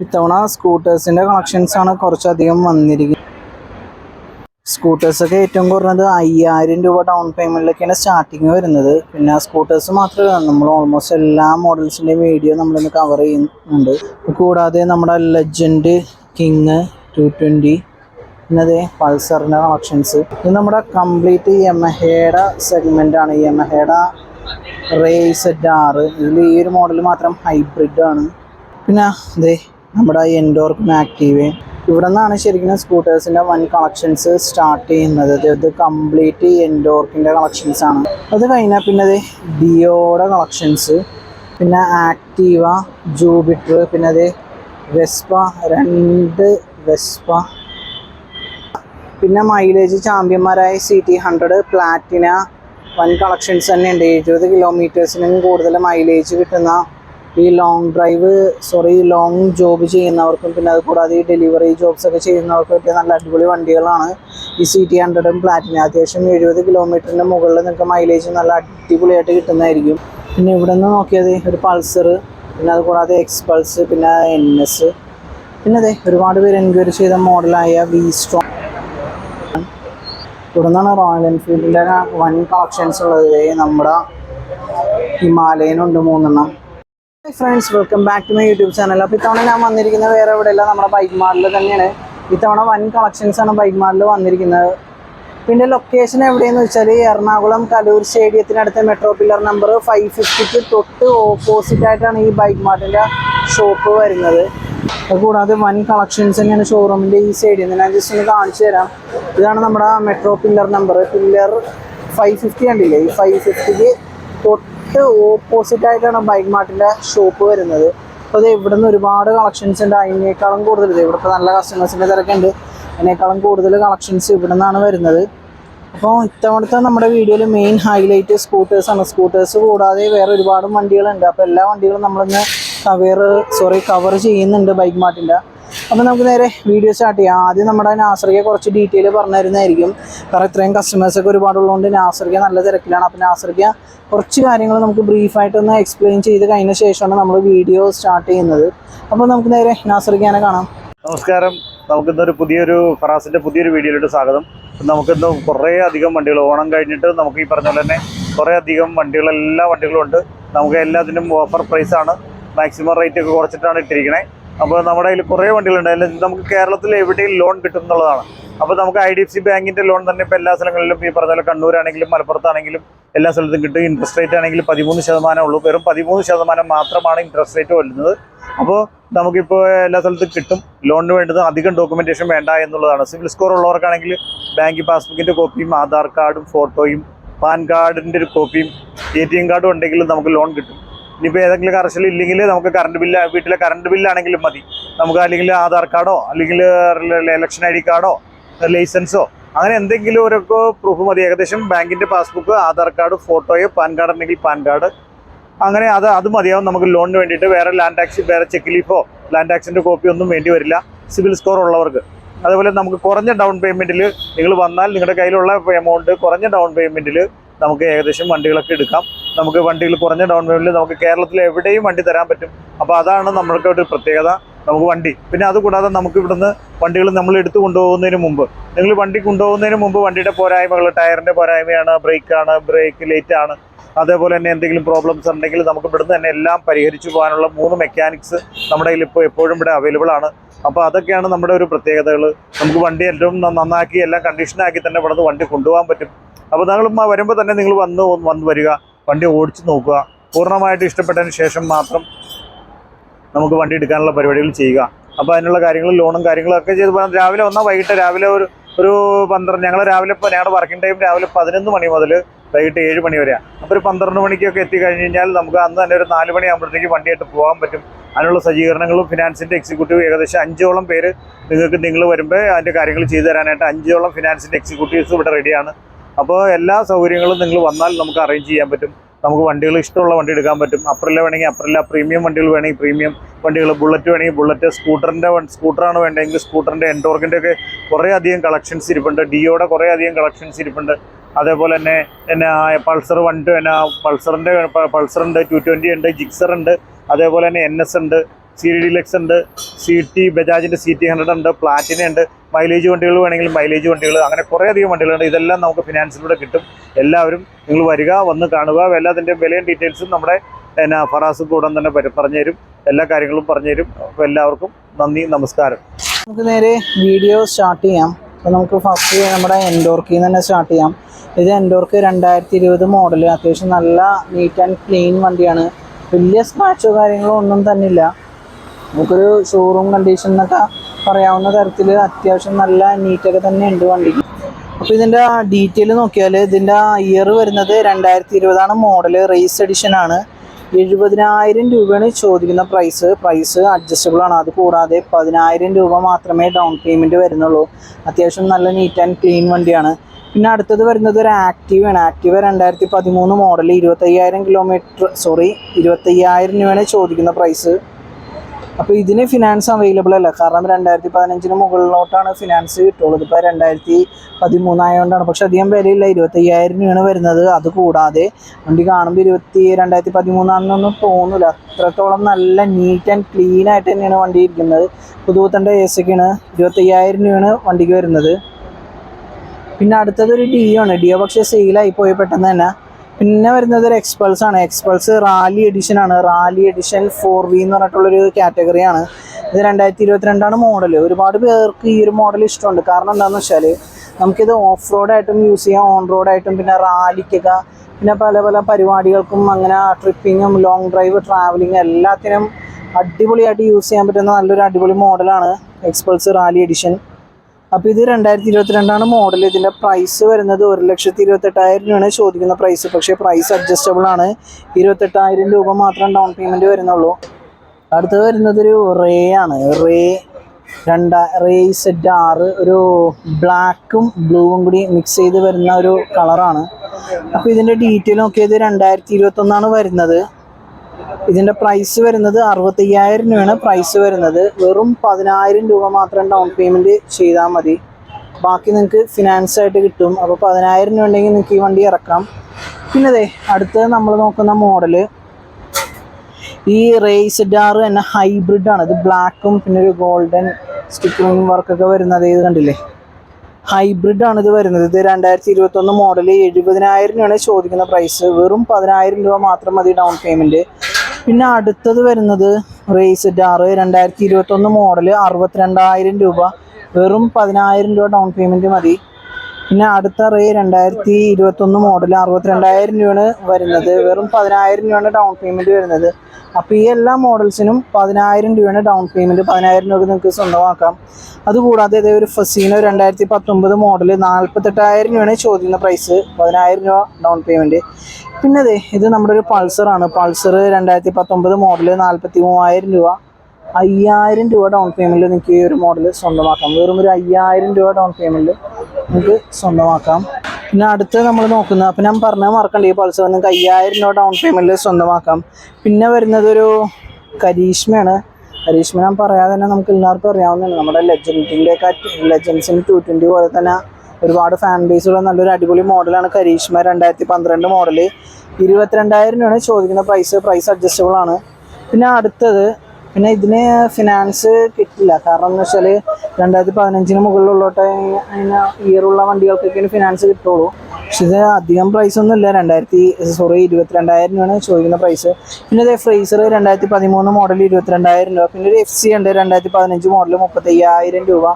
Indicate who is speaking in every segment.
Speaker 1: ഇത്തവണ സ്കൂട്ടേഴ്സിന്റെ കളക്ഷൻസാണ് കുറച്ചധികം വന്നിരിക്കുന്നത്. സ്കൂട്ടേഴ്സൊക്കെ ഏറ്റവും കുറഞ്ഞത് അയ്യായിരം രൂപ ഡൗൺ പേയ്മെന്റിലൊക്കെയാണ് സ്റ്റാർട്ടിങ് വരുന്നത്. പിന്നെ സ്കൂട്ടേഴ്സ് മാത്രമല്ല നമ്മൾ ഓൾമോസ്റ്റ് എല്ലാ മോഡൽസിന്റെയും വീഡിയോ നമ്മളിന്ന് കവർ ചെയ്യുന്നുണ്ട്. കൂടാതെ നമ്മുടെ ലെജൻഡ് കിങ് ടു ട്വന്റി പിന്നെ അതേ പൾസറിന്റെ കളക്ഷൻസ് ഇത് നമ്മുടെ കംപ്ലീറ്റ് യമഹയുടെ സെഗ്മെന്റ് ആണ്. റേ സെറ്റ് ആറ് ഇതിൽ ഈ ഒരു മോഡൽ മാത്രം ഹൈബ്രിഡ് ആണ്. പിന്നെ അതെ നമ്മുടെ എൻഡോർക്കും ആക്റ്റീവ് ഇവിടെ നിന്നാണ് ശരിക്കും സ്കൂട്ടേഴ്സിന്റെ വൺ കളക്ഷൻസ് സ്റ്റാർട്ട് ചെയ്യുന്നത്. ഇത് കംപ്ലീറ്റ് എൻഡോർക്കിന്റെ കളക്ഷൻസ് ആണ്. അത് കഴിഞ്ഞാൽ പിന്നെ അത് ഡിയോയുടെ കളക്ഷൻസ് പിന്നെ ആക്റ്റീവ ജൂബിറ്റർ പിന്നെ അത് വെസ്പ രണ്ട് വെസ്പ പിന്നെ മൈലേജ് ചാമ്പ്യന്മാരായ C T hundred Platina one collections തന്നെ ഉണ്ട്. എഴുപത് കിലോമീറ്റേഴ്സിനും കൂടുതൽ മൈലേജ് കിട്ടുന്ന ഈ long drive sorry long job ചെയ്യുന്നവർക്കും പിന്നെ അത് കൂടാതെ ഈ ഡെലിവറി ജോബ്സ് ഒക്കെ ചെയ്യുന്നവർക്കും പറ്റിയ നല്ല അടിപൊളി വണ്ടികളാണ്. ഈ സി ടി ഹൺഡ്രഡും പ്ലാറ്റിന അത്യാവശ്യം എഴുപത് കിലോമീറ്ററിന്റെ മുകളിൽ നിങ്ങൾക്ക് മൈലേജ് നല്ല അടിപൊളിയായിട്ട് കിട്ടുന്നതായിരിക്കും. പിന്നെ ഇവിടെ നിന്ന് നോക്കിയത് ഒരു പൾസർ പിന്നെ അത് കൂടാതെ എക്സ് പൾസ് പിന്നെ എൻ എസ് പിന്നെ അതെ ഒരുപാട് പേര് എൻക്വയറി ചെയ്ത മോഡലായ വി സ്ട്രോങ് ഇവിടെ നിന്നാണ് റോയൽ എൻഫീൽഡിന്റെ വൻ കളക്ഷൻസ് ഉള്ളത്. നമ്മുടെ ഹിമാലയനുണ്ട് മൂന്നെണ്ണം. Friends welcome back to my YouTube channel അപ്പോൾ ഇത്തവണ ഞാൻ വന്നിരിക്കുന്നത് വേറെ എവിടെയല്ല നമ്മുടെ ബൈക്ക് മാളിൽ തന്നെയാണ്. ഇത്തവണ വൻ കളക്ഷൻസാണ് ബൈക്ക് മാളിൽ വന്നിരിക്കുന്നത്. പിന്നെ ലൊക്കേഷൻ എവിടെയെന്ന് വെച്ചാൽ എറണാകുളം കലൂർ സ്റ്റേഡിയത്തിനടുത്ത മെട്രോ പില്ലർ നമ്പർ ഫൈവ് ഫിഫ്റ്റിക്ക് തൊട്ട് ഓപ്പോസിറ്റ് ആയിട്ടാണ് ഈ ബൈക്ക് മാർട്ടിന്റെ ഷോപ്പ് വരുന്നത്. കൂടാതെ വൻ കളക്ഷൻസ് തന്നെയാണ് ഷോറൂമിന്റെ ഈ സൈഡിൽ നിന്ന് ഞാൻ ജസ്റ്റ് ഒന്ന് കാണിച്ചു തരാം. ഇതാണ് നമ്മുടെ metro pillar number pillar five fifty കണ്ടില്ലേ? ഈ ഫൈവ് ഫിഫ്റ്റിക്ക് തൊട്ട് ഓപ്പോസിറ്റ് ആയിട്ടാണ് ബൈക്ക് മാർട്ടിന്റെ ഷോപ്പ് വരുന്നത്. അപ്പോൾ ഇത് ഇവിടുന്ന് ഒരുപാട് കളക്ഷൻസ് ഉണ്ട്. അതിനേക്കാളും കൂടുതൽ ഇത് ഇവിടുത്തെ നല്ല കസ്റ്റമേഴ്സിന്റെ തിരക്കുണ്ട് അതിനേക്കാളും കൂടുതൽ കളക്ഷൻസ് ഇവിടെ നിന്നാണ് വരുന്നത്. അപ്പോൾ ഇത്തവണത്തെ നമ്മുടെ വീഡിയോയിൽ മെയിൻ ഹൈലൈറ്റ് സ്കൂട്ടേഴ്സാണ് സ്കൂട്ടേഴ്സ് കൂടാതെ വേറെ ഒരുപാട് വണ്ടികളുണ്ട്. അപ്പോൾ എല്ലാ വണ്ടികളും നമ്മളിന്ന് കവർ സോറി കവർ ചെയ്യുന്നുണ്ട് ബൈക്ക് മാർട്ടിന്റെ. അപ്പോൾ നമുക്ക് നേരെ വീഡിയോ സ്റ്റാർട്ട് ചെയ്യാം. ആദ്യം നമ്മുടെ നാസറിയെ കുറച്ച് ഡീറ്റെയിൽ പറഞ്ഞു തരുന്നതായിരിക്കും കാരണം ഇത്രയും കസ്റ്റമേഴ്സൊക്കെ ഒരുപാടുള്ളതുകൊണ്ട് നാസറിയ നല്ല തിരക്കിലാണ്. അപ്പോൾ നാസറിയ കുറച്ച് കാര്യങ്ങൾ നമുക്ക് ബ്രീഫായിട്ടൊന്ന് എക്സ്പ്ലെയിൻ ചെയ്ത് കഴിഞ്ഞ ശേഷമാണ് നമ്മൾ വീഡിയോ സ്റ്റാർട്ട് ചെയ്യുന്നത്. അപ്പോൾ നമുക്ക് നേരെ നാസറിക്കാനെ കാണാം.
Speaker 2: നമസ്കാരം. നമുക്കിന്നൊരു പുതിയൊരു ഫറാസിന്റെ പുതിയൊരു വീഡിയോയിലോട്ട് സ്വാഗതം. നമുക്കിന്ന് കുറേ അധികം വണ്ടികൾ ഓണം കഴിഞ്ഞിട്ട് നമുക്ക് ഈ പറഞ്ഞ പോലെ തന്നെ കുറേ അധികം വണ്ടികൾ എല്ലാ വണ്ടികളും ഉണ്ട്. നമുക്ക് എല്ലാത്തിനും ഓഫർ പ്രൈസാണ് മാക്സിമം റേറ്റ് ഒക്കെ കുറച്ചിട്ടാണ് ഇട്ടിരിക്കണേ. അപ്പോൾ നമ്മുടെ കയ്യിൽ കുറേ വണ്ടികളുണ്ട്. അതിൽ നമുക്ക് കേരളത്തിൽ എവിടെയും ലോൺ കിട്ടും എന്നുള്ളതാണ് അപ്പോൾ നമുക്ക് ഐ ഡി എഫ് സി ബാങ്കിന്റെ ലോൺ തന്നെ ഇപ്പോൾ എല്ലാ സ്ഥലങ്ങളിലും ഈ പറഞ്ഞ പോലെ കണ്ണൂരാണെങ്കിലും മലപ്പുറത്താണെങ്കിലും എല്ലാ സ്ഥലത്തും കിട്ടും. ഇൻട്രസ്റ്റ് റേറ്റ് ആണെങ്കിൽ പതിമൂന്ന് ശതമാനം ഉള്ളൂ. വെറും പതിമൂന്ന് ശതമാനം മാത്രമാണ് ഇൻട്രസ്റ്റ് റേറ്റ് വരുന്നത്. അപ്പോൾ നമുക്കിപ്പോൾ എല്ലാ സ്ഥലത്തും കിട്ടും. ലോണിന് വേണ്ടത് അധികം ഡോക്യുമെന്റേഷൻ വേണ്ട എന്നുള്ളതാണ്. സിവിൽ സ്കോർ ഉള്ളവർക്കാണെങ്കിൽ ബാങ്ക് പാസ്ബുക്കിന്റെ കോപ്പിയും ആധാർ കാർഡും ഫോട്ടോയും പാൻ കാർഡിന്റെ ഒരു കോപ്പിയും എ ടി എം കാർഡും ഉണ്ടെങ്കിൽ നമുക്ക് ലോൺ കിട്ടും. ഇനിയിപ്പോൾ ഏതെങ്കിലും കറക്ഷൻ ഇല്ലെങ്കിൽ നമുക്ക് കറണ്ട് ബില്ല് വീട്ടിലെ കറണ്ട് ബില്ലാണെങ്കിലും മതി. നമുക്ക് അല്ലെങ്കിൽ ആധാർ കാർഡോ അല്ലെങ്കിൽ ഇലക്ഷൻ ഐ ഡി കാർഡോ ലൈസൻസോ അങ്ങനെ എന്തെങ്കിലും ഒരു പ്രൂഫ് മതി. ഏകദേശം ബാങ്കിന്റെ പാസ്ബുക്ക് ആധാർ കാർഡ് ഫോട്ടോയോ പാൻ കാർഡ് ഉണ്ടെങ്കിൽ പാൻ കാർഡ്. അങ്ങനെ അത് അത് മതിയാവും നമുക്ക് ലോണിന് വേണ്ടിയിട്ട്. വേറെ ലാൻഡ് ടാക്സ് വേറെ ചെക്ക് ലീഫോ ലാൻഡ് ടാക്സിന്റെ കോപ്പി ഒന്നും വേണ്ടി വരില്ല. സിവിൽ സ്കോർ ഉള്ളവർക്ക്. അതുപോലെ നമുക്ക് കുറഞ്ഞ ഡൗൺ പേയ്മെന്റിൽ നിങ്ങൾ വന്നാൽ നിങ്ങളുടെ കയ്യിലുള്ള എമൗണ്ട് കുറഞ്ഞ ഡൗൺ പേയ്മെന്റിൽ നമുക്ക് ഏകദേശം വണ്ടികളൊക്കെ എടുക്കാം. നമുക്ക് വണ്ടികൾ കുറഞ്ഞ ഡൗൺ പേയ്മെന്റിൽ നമുക്ക് കേരളത്തിൽ എവിടെയും വണ്ടി തരാൻ പറ്റും. അപ്പോൾ അതാണ് നമ്മൾക്ക് ഒരു പ്രത്യേകത. നമുക്ക് വണ്ടി. പിന്നെ അതുകൂടാതെ നമുക്ക് ഇവിടുന്ന് വണ്ടികൾ നമ്മൾ എടുത്തു കൊണ്ടുപോകുന്നതിന് മുമ്പ്. നിങ്ങൾ വണ്ടി കൊണ്ടുപോകുന്നതിന് മുമ്പ് വണ്ടിയുടെ പോരായ്മകൾ ടയറിന്റെ പോരായ്മയാണ് ബ്രേക്കാണ് ബ്രേക്ക് ലേറ്റ് ആണ് അതേപോലെ തന്നെ എന്തെങ്കിലും പ്രോബ്ലംസ് ഉണ്ടെങ്കിൽ നമുക്ക് ഇവിടുന്ന് തന്നെ എല്ലാം പരിഹരിച്ചു പോകാനുള്ള മൂന്ന് മെക്കാനിക്സ് നമ്മുടെ കയ്യിൽ ഇപ്പോൾ എപ്പോഴും ഇവിടെ അവൈലബിൾ ആണ്. അപ്പോൾ അതൊക്കെയാണ് നമ്മുടെ ഒരു പ്രത്യേകതകൾ. നമുക്ക് വണ്ടി ഏറ്റവും നന്നാക്കി എല്ലാം കണ്ടീഷനാക്കി തന്നെ ഇവിടുന്ന് വണ്ടി കൊണ്ടുപോകാൻ പറ്റും. അപ്പോൾ നിങ്ങൾ വരുമ്പോൾ തന്നെ നിങ്ങൾ വന്ന് വന്ന് വരിക. വണ്ടി ഓടിച്ചു നോക്കുക. പൂർണമായിട്ട് ഇഷ്ടപ്പെട്ടതിന് ശേഷം മാത്രം നമുക്ക് വണ്ടി എടുക്കാനുള്ള പരിപാടികൾ ചെയ്യുക. അപ്പോൾ അതിനുള്ള കാര്യങ്ങൾ ലോണും കാര്യങ്ങളും ഒക്കെ ചെയ്ത്. രാവിലെ വന്നാൽ വൈകിട്ട് രാവിലെ ഒരു ഒരു പന്ത്രണ്ട് ഞങ്ങൾ രാവിലെ ഇപ്പോൾ ഞങ്ങളുടെ വർക്കിംഗ് ടൈം രാവിലെ പതിനൊന്ന് മണി മുതൽ വൈകിട്ട് ഏഴ് മണി വരെയാണ് അപ്പോൾ ഒരു പന്ത്രണ്ട് മണിക്കൊക്കെ എത്തിക്കഴിഞ്ഞ് കഴിഞ്ഞാൽ നമുക്ക് അന്ന് തന്നെ ഒരു നാല് മണിയാകുമ്പോഴത്തേക്ക് വണ്ടിയായിട്ട് പോകാൻ പറ്റും. അതിനുള്ള സജ്ജീകരണങ്ങളും ഫിനാൻസിന്റെ എക്സിക്യൂട്ടീവ് ഏകദേശം അഞ്ചോളം പേര് നിങ്ങൾക്ക് നിങ്ങൾ വരുമ്പോൾ അതിന്റെ കാര്യങ്ങൾ ചെയ്തു തരാനായിട്ട് അഞ്ചോളം ഫിനാൻസിന്റെ എക്സിക്യൂട്ടീവ്സ് ഇവിടെ റെഡിയാണ് അപ്പോൾ എല്ലാ സൗകര്യങ്ങളും നിങ്ങൾ വന്നാൽ നമുക്ക് അറേഞ്ച് ചെയ്യാൻ പറ്റും. നമുക്ക് വണ്ടികൾ ഇഷ്ടമുള്ള വണ്ടി എടുക്കാൻ പറ്റും. അപ്രില വേണമെങ്കിൽ അപ്രില പ്രീമിയം വണ്ടികൾ വേണമെങ്കിൽ പ്രീമിയം വണ്ടികൾ ബുള്ളറ്റ് വേണമെങ്കിൽ ബുള്ളറ്റ് സ്കൂട്ടറിന്റെ സ്കൂട്ടറാണ് വേണ്ടതെങ്കിൽ സ്കൂട്ടറിന്റെ എൻഡോർക്കിന്റെ ഒക്കെ കുറേ അധികം കളക്ഷൻസ് ഇരിപ്പുണ്ട്. ഡിയോയുടെ കുറേ അധികം കളക്ഷൻസ് ഇരിപ്പുണ്ട്. അതേപോലെ തന്നെ എന്നെ പൾസർ വൺ ടു എന്നാ പൾസറിന്റെ പൾസറുണ്ട് ടു ട്വന്റി ഉണ്ട് ജിക്സർ ഉണ്ട് അതേപോലെ തന്നെ എൻ എസ് ഉണ്ട്. സി ഡി ഡിലക്സ് ഉണ്ട്. സി ടി ബജാജിന്റെ സി ടി ഹൺഡ്രഡ് ഉണ്ട്. പ്ലാറ്റിന ഉണ്ട്. മൈലേജ് വണ്ടികൾ വേണമെങ്കിൽ മൈലേജ് വണ്ടികൾ അങ്ങനെ കുറേ അധികം വണ്ടികളുണ്ട്. ഇതെല്ലാം നമുക്ക് ഫിനാൻസിലൂടെ കിട്ടും. എല്ലാവരും നിങ്ങൾ വരിക വന്ന് കാണുക. എല്ലാത്തിന്റെ വിലയും ഡീറ്റെയിൽസും നമ്മുടെ എന്നാ ഫറാസ് കൂടെ തന്നെ പറഞ്ഞു തരും എല്ലാ കാര്യങ്ങളും പറഞ്ഞു തരും അപ്പോൾ എല്ലാവർക്കും നന്ദി നമസ്കാരം.
Speaker 1: നമുക്ക് നേരെ വീഡിയോ സ്റ്റാർട്ട് ചെയ്യാം. അപ്പോൾ നമുക്ക് ഫസ്റ്റ് നമ്മുടെ എൻഡോർക്കിൽ നിന്ന് തന്നെ സ്റ്റാർട്ട് ചെയ്യാം. ഇത് എൻഡോർക്ക് രണ്ടായിരത്തി ഇരുപത് മോഡൽ അത്യാവശ്യം നല്ല നീറ്റ് ആൻഡ് ക്ലീൻ വണ്ടിയാണ്. വലിയ സ്ക്രാച്ചോ കാര്യങ്ങളോ ഒന്നും തന്നെ ഇല്ല നമുക്കൊരു ഷോറൂം കണ്ടീഷൻ എന്നൊക്കെ പറയാവുന്ന തരത്തിൽ അത്യാവശ്യം നല്ല നീറ്റൊക്കെ തന്നെ ഉണ്ട് വണ്ടിക്ക് അപ്പോൾ ഇതിന്റെ ഡീറ്റെയിൽ നോക്കിയാൽ ഇതിന്റെ ഇയർ വരുന്നത് രണ്ടായിരത്തി ഇരുപതാണ് മോഡൽ റേസ് എഡിഷൻ ആണ്. എഴുപതിനായിരം രൂപയാണ് ചോദിക്കുന്ന പ്രൈസ് പ്രൈസ് അഡ്ജസ്റ്റബിൾ ആണ്. അത് കൂടാതെ പതിനായിരം രൂപ മാത്രമേ ഡൗൺ പേയ്മെന്റ് വരുന്നുള്ളൂ. അത്യാവശ്യം നല്ല നീറ്റ് ആൻഡ് ക്ലീൻ വണ്ടിയാണ്. പിന്നെ അടുത്തത് വരുന്നത് ഒരു ആക്റ്റീവ് ആണ്. ആക്റ്റീവ് രണ്ടായിരത്തി പതിമൂന്ന് മോഡൽ ഇരുപത്തയ്യായിരം കിലോമീറ്റർ സോറി ഇരുപത്തയ്യായിരം രൂപയാണ് ചോദിക്കുന്ന പ്രൈസ് അപ്പോൾ ഇതിന് ഫിനാൻസ് അവൈലബിൾ അല്ല. കാരണം രണ്ടായിരത്തി പതിനഞ്ചിന് മുകളിലോട്ടാണ് ഫിനാൻസ് കിട്ടുള്ളത് ഇപ്പോൾ രണ്ടായിരത്തി പതിമൂന്നായതുകൊണ്ടാണ് പക്ഷെ അധികം വിലയില്ല. ഇരുപത്തയ്യായിരം രൂപയാണ് വരുന്നത്. അത് കൂടാതെ വണ്ടി കാണുമ്പോൾ ഇരുപത്തി രണ്ടായിരത്തി പതിമൂന്നാണെന്നൊന്നും തോന്നില്ല അത്രത്തോളം നല്ല നീറ്റ് ആൻഡ് ക്ലീൻ ആയിട്ട് തന്നെയാണ് വണ്ടി ഇരിക്കുന്നത്. പുതുപുത്തന്റെ എ സിക്കാണ് ഇരുപത്തയ്യായിരം രൂപയാണ് വണ്ടിക്ക് വരുന്നത്. പിന്നെ അടുത്തത് ഒരു ഡിയോ ആണ്. ഡിയോ പക്ഷേ സെയിലായി പോയി. പെട്ടെന്ന് തന്നെ പിന്നെ വരുന്നത് ഒരു എക്സ്പൾസ് ആണ്. എക്സ്പൾസ് റാലി എഡിഷൻ ആണ്. റാലി എഡിഷൻ ഫോർ വി എന്ന് പറഞ്ഞിട്ടുള്ളൊരു കാറ്റഗറിയാണ് ഇത് രണ്ടായിരത്തി ഇരുപത്തിരണ്ടാണ് മോഡൽ ഒരുപാട് പേർക്ക് ഈ ഒരു മോഡൽ ഇഷ്ടമുണ്ട്. കാരണം എന്താണെന്ന് വെച്ചാൽ നമുക്കിത് ഓഫ് റോഡായിട്ടും യൂസ് ചെയ്യാം ഓൺ റോഡായിട്ടും പിന്നെ റാലിക്കുക പിന്നെ പല പല പരിപാടികൾക്കും അങ്ങനെ ട്രിപ്പിങ്ങും ലോങ് ഡ്രൈവ് ട്രാവലിംഗ് എല്ലാത്തിനും അടിപൊളിയായിട്ട് യൂസ് ചെയ്യാൻ പറ്റുന്ന നല്ലൊരു അടിപൊളി മോഡലാണ് എക്സ്പൾസ് റാലി എഡിഷൻ അപ്പോൾ ഇത് രണ്ടായിരത്തി ഇരുപത്തിരണ്ടാണ് മോഡൽ ഇതിന്റെ പ്രൈസ് വരുന്നത് ഒരു ലക്ഷത്തി ഇരുപത്തെട്ടായിരം രൂപയാണ് ചോദിക്കുന്ന പ്രൈസ് പക്ഷേ പ്രൈസ് അഡ്ജസ്റ്റബിൾ ആണ്. ഇരുപത്തെട്ടായിരം രൂപ മാത്രം ഡൗൺ പേയ്മെന്റ് വരുന്നുള്ളൂ. അടുത്തത് വരുന്നത് ഒരു റേ ആണ്. റേ രണ്ടാ റേ സെറ്റ് ആറ് ഒരു ബ്ലാക്കും ബ്ലൂവും കൂടി മിക്സ് ചെയ്ത് വരുന്ന ഒരു കളറാണ് അപ്പോൾ ഇതിന്റെ ഡീറ്റെയിൽ നോക്കിയത് രണ്ടായിരത്തി ഇരുപത്തൊന്നാണ് വരുന്നത്. ഇതിന്റെ പ്രൈസ് വരുന്നത് അറുപത്തയ്യായിരം രൂപയാണ്. പ്രൈസ് വരുന്നത് വെറും പതിനായിരം രൂപ മാത്രം ഡൗൺ പേയ്മെന്റ് ചെയ്താൽ മതി. ബാക്കി നിങ്ങൾക്ക് ഫിനാൻസ് ആയിട്ട് കിട്ടും. അപ്പോൾ പതിനായിരം രൂപ ഉണ്ടെങ്കിൽ നിങ്ങൾക്ക് ഈ വണ്ടി ഇറക്കാം. പിന്നെ അതെ അടുത്തത് നമ്മൾ നോക്കുന്ന മോഡൽ ഈ റേസ് ഡാർ തന്നെ ഹൈബ്രിഡ് ആണ്. ഇത് ബ്ലാക്കും പിന്നെ ഒരു ഗോൾഡൻ സ്റ്റിക്കറിങ് വർക്കൊക്കെ വരുന്നത്. ഇത് കണ്ടില്ലേ? ഹൈബ്രിഡ് ആണ് ഇത് വരുന്നത്. ഇത് രണ്ടായിരത്തി ഇരുപത്തൊന്ന് മോഡൽ എഴുപതിനായിരം രൂപയാണ് ചോദിക്കുന്ന പ്രൈസ് വെറും പതിനായിരം രൂപ മാത്രം മതി ഡൗൺ പേയ്മെന്റ് പിന്നെ അടുത്തത് വരുന്നത് റേസ് ഡാർ രണ്ടായിരത്തി ഇരുപത്തൊന്ന് മോഡൽ അറുപത്തിരണ്ടായിരം രൂപ. വെറും പതിനായിരം രൂപ ഡൗൺ പേയ്മെന്റ് മതി. പിന്നെ അടുത്ത റേ രണ്ടായിരത്തി ഇരുപത്തൊന്ന് മോഡൽ അറുപത്തിരണ്ടായിരം രൂപയാണ് വരുന്നത്. വെറും പതിനായിരം രൂപയാണ് ഡൗൺ പേയ്മെന്റ് വരുന്നത്. അപ്പോൾ ഈ എല്ലാ മോഡൽസിനും പതിനായിരം രൂപയാണ് ഡൗൺ പേയ്മെന്റ് പതിനായിരം രൂപ നിങ്ങൾക്ക് സ്വന്തമാക്കാം. അതുകൂടാതെ ഇതേ ഒരു ഫസീനോ രണ്ടായിരത്തി പത്തൊമ്പത് മോഡൽ നാൽപ്പത്തെട്ടായിരം രൂപയാണ് ചോദിക്കുന്ന പ്രൈസ് പതിനായിരം രൂപ ഡൗൺ പേയ്മെന്റ് പിന്നെ അതെ ഇത് നമ്മുടെ ഒരു ആണ്. പൾസർ രണ്ടായിരത്തി പത്തൊമ്പത് മോഡൽ നാൽപ്പത്തി മൂവായിരം രൂപ. അയ്യായിരം രൂപ ഡൗൺ പേയ്മെന്റിൽ നിങ്ങൾക്ക് ഈ ഒരു മോഡൽ സ്വന്തമാക്കാം. വെറും ഒരു അയ്യായിരം രൂപ ഡൗൺ പേയ്മെന്റിൽ നിങ്ങൾക്ക് സ്വന്തമാക്കാം. പിന്നെ അടുത്ത് നമ്മൾ നോക്കുന്നത് അപ്പം ഞാൻ പറഞ്ഞാൽ മറക്കണ്ട ഈ പൾസർ നിങ്ങൾക്ക് അയ്യായിരം രൂപ ഡൗൺ പേയ്മെന്റിൽ സ്വന്തമാക്കാം. പിന്നെ വരുന്നത് ഒരു കരീഷ്മയാണ്. കരീഷ്മ ഞാൻ പറയാതെ തന്നെ നമുക്ക് എല്ലാവർക്കും അറിയാവുന്നതാണ്. നമ്മുടെ ലെജൻഡിന്റെ ലെജൻസിന് ടു ട്വന്റി പോലെ തന്നെ ഒരുപാട് ഫാൻ ബേസുള്ള നല്ലൊരു അടിപൊളി മോഡലാണ് കരീഷ്മ രണ്ടായിരത്തി പന്ത്രണ്ട് മോഡൽ ഇരുപത്തിരണ്ടായിരം രൂപയാണ് ചോദിക്കുന്ന പ്രൈസ് പ്രൈസ് അഡ്ജസ്റ്റബിൾ ആണ്. പിന്നെ അടുത്തത് പിന്നെ ഇതിന് ഫിനാൻസ് കിട്ടില്ല. കാരണം എന്ന് വെച്ചാൽ രണ്ടായിരത്തി പതിനഞ്ചിന് മുകളിലുള്ളോട്ടെ അതിന് ഇയറുള്ള വണ്ടികൾക്കൊക്കെ ഫിനാൻസ് കിട്ടുള്ളൂ. പക്ഷെ ഇത് അധികം പ്രൈസ് ഒന്നും ഇല്ല. രണ്ടായിരത്തി സോറി ഇരുപത്തിരണ്ടായിരം രൂപയാണ് ചോദിക്കുന്ന പ്രൈസ് പിന്നെ ഇത് ഫ്രീസർ രണ്ടായിരത്തി പതിമൂന്ന് മോഡൽ ഇരുപത്തിരണ്ടായിരം രൂപ. പിന്നെ ഒരു എഫ് സി ഉണ്ട് രണ്ടായിരത്തി പതിനഞ്ച് മോഡൽ മുപ്പത്തയ്യായിരം രൂപ.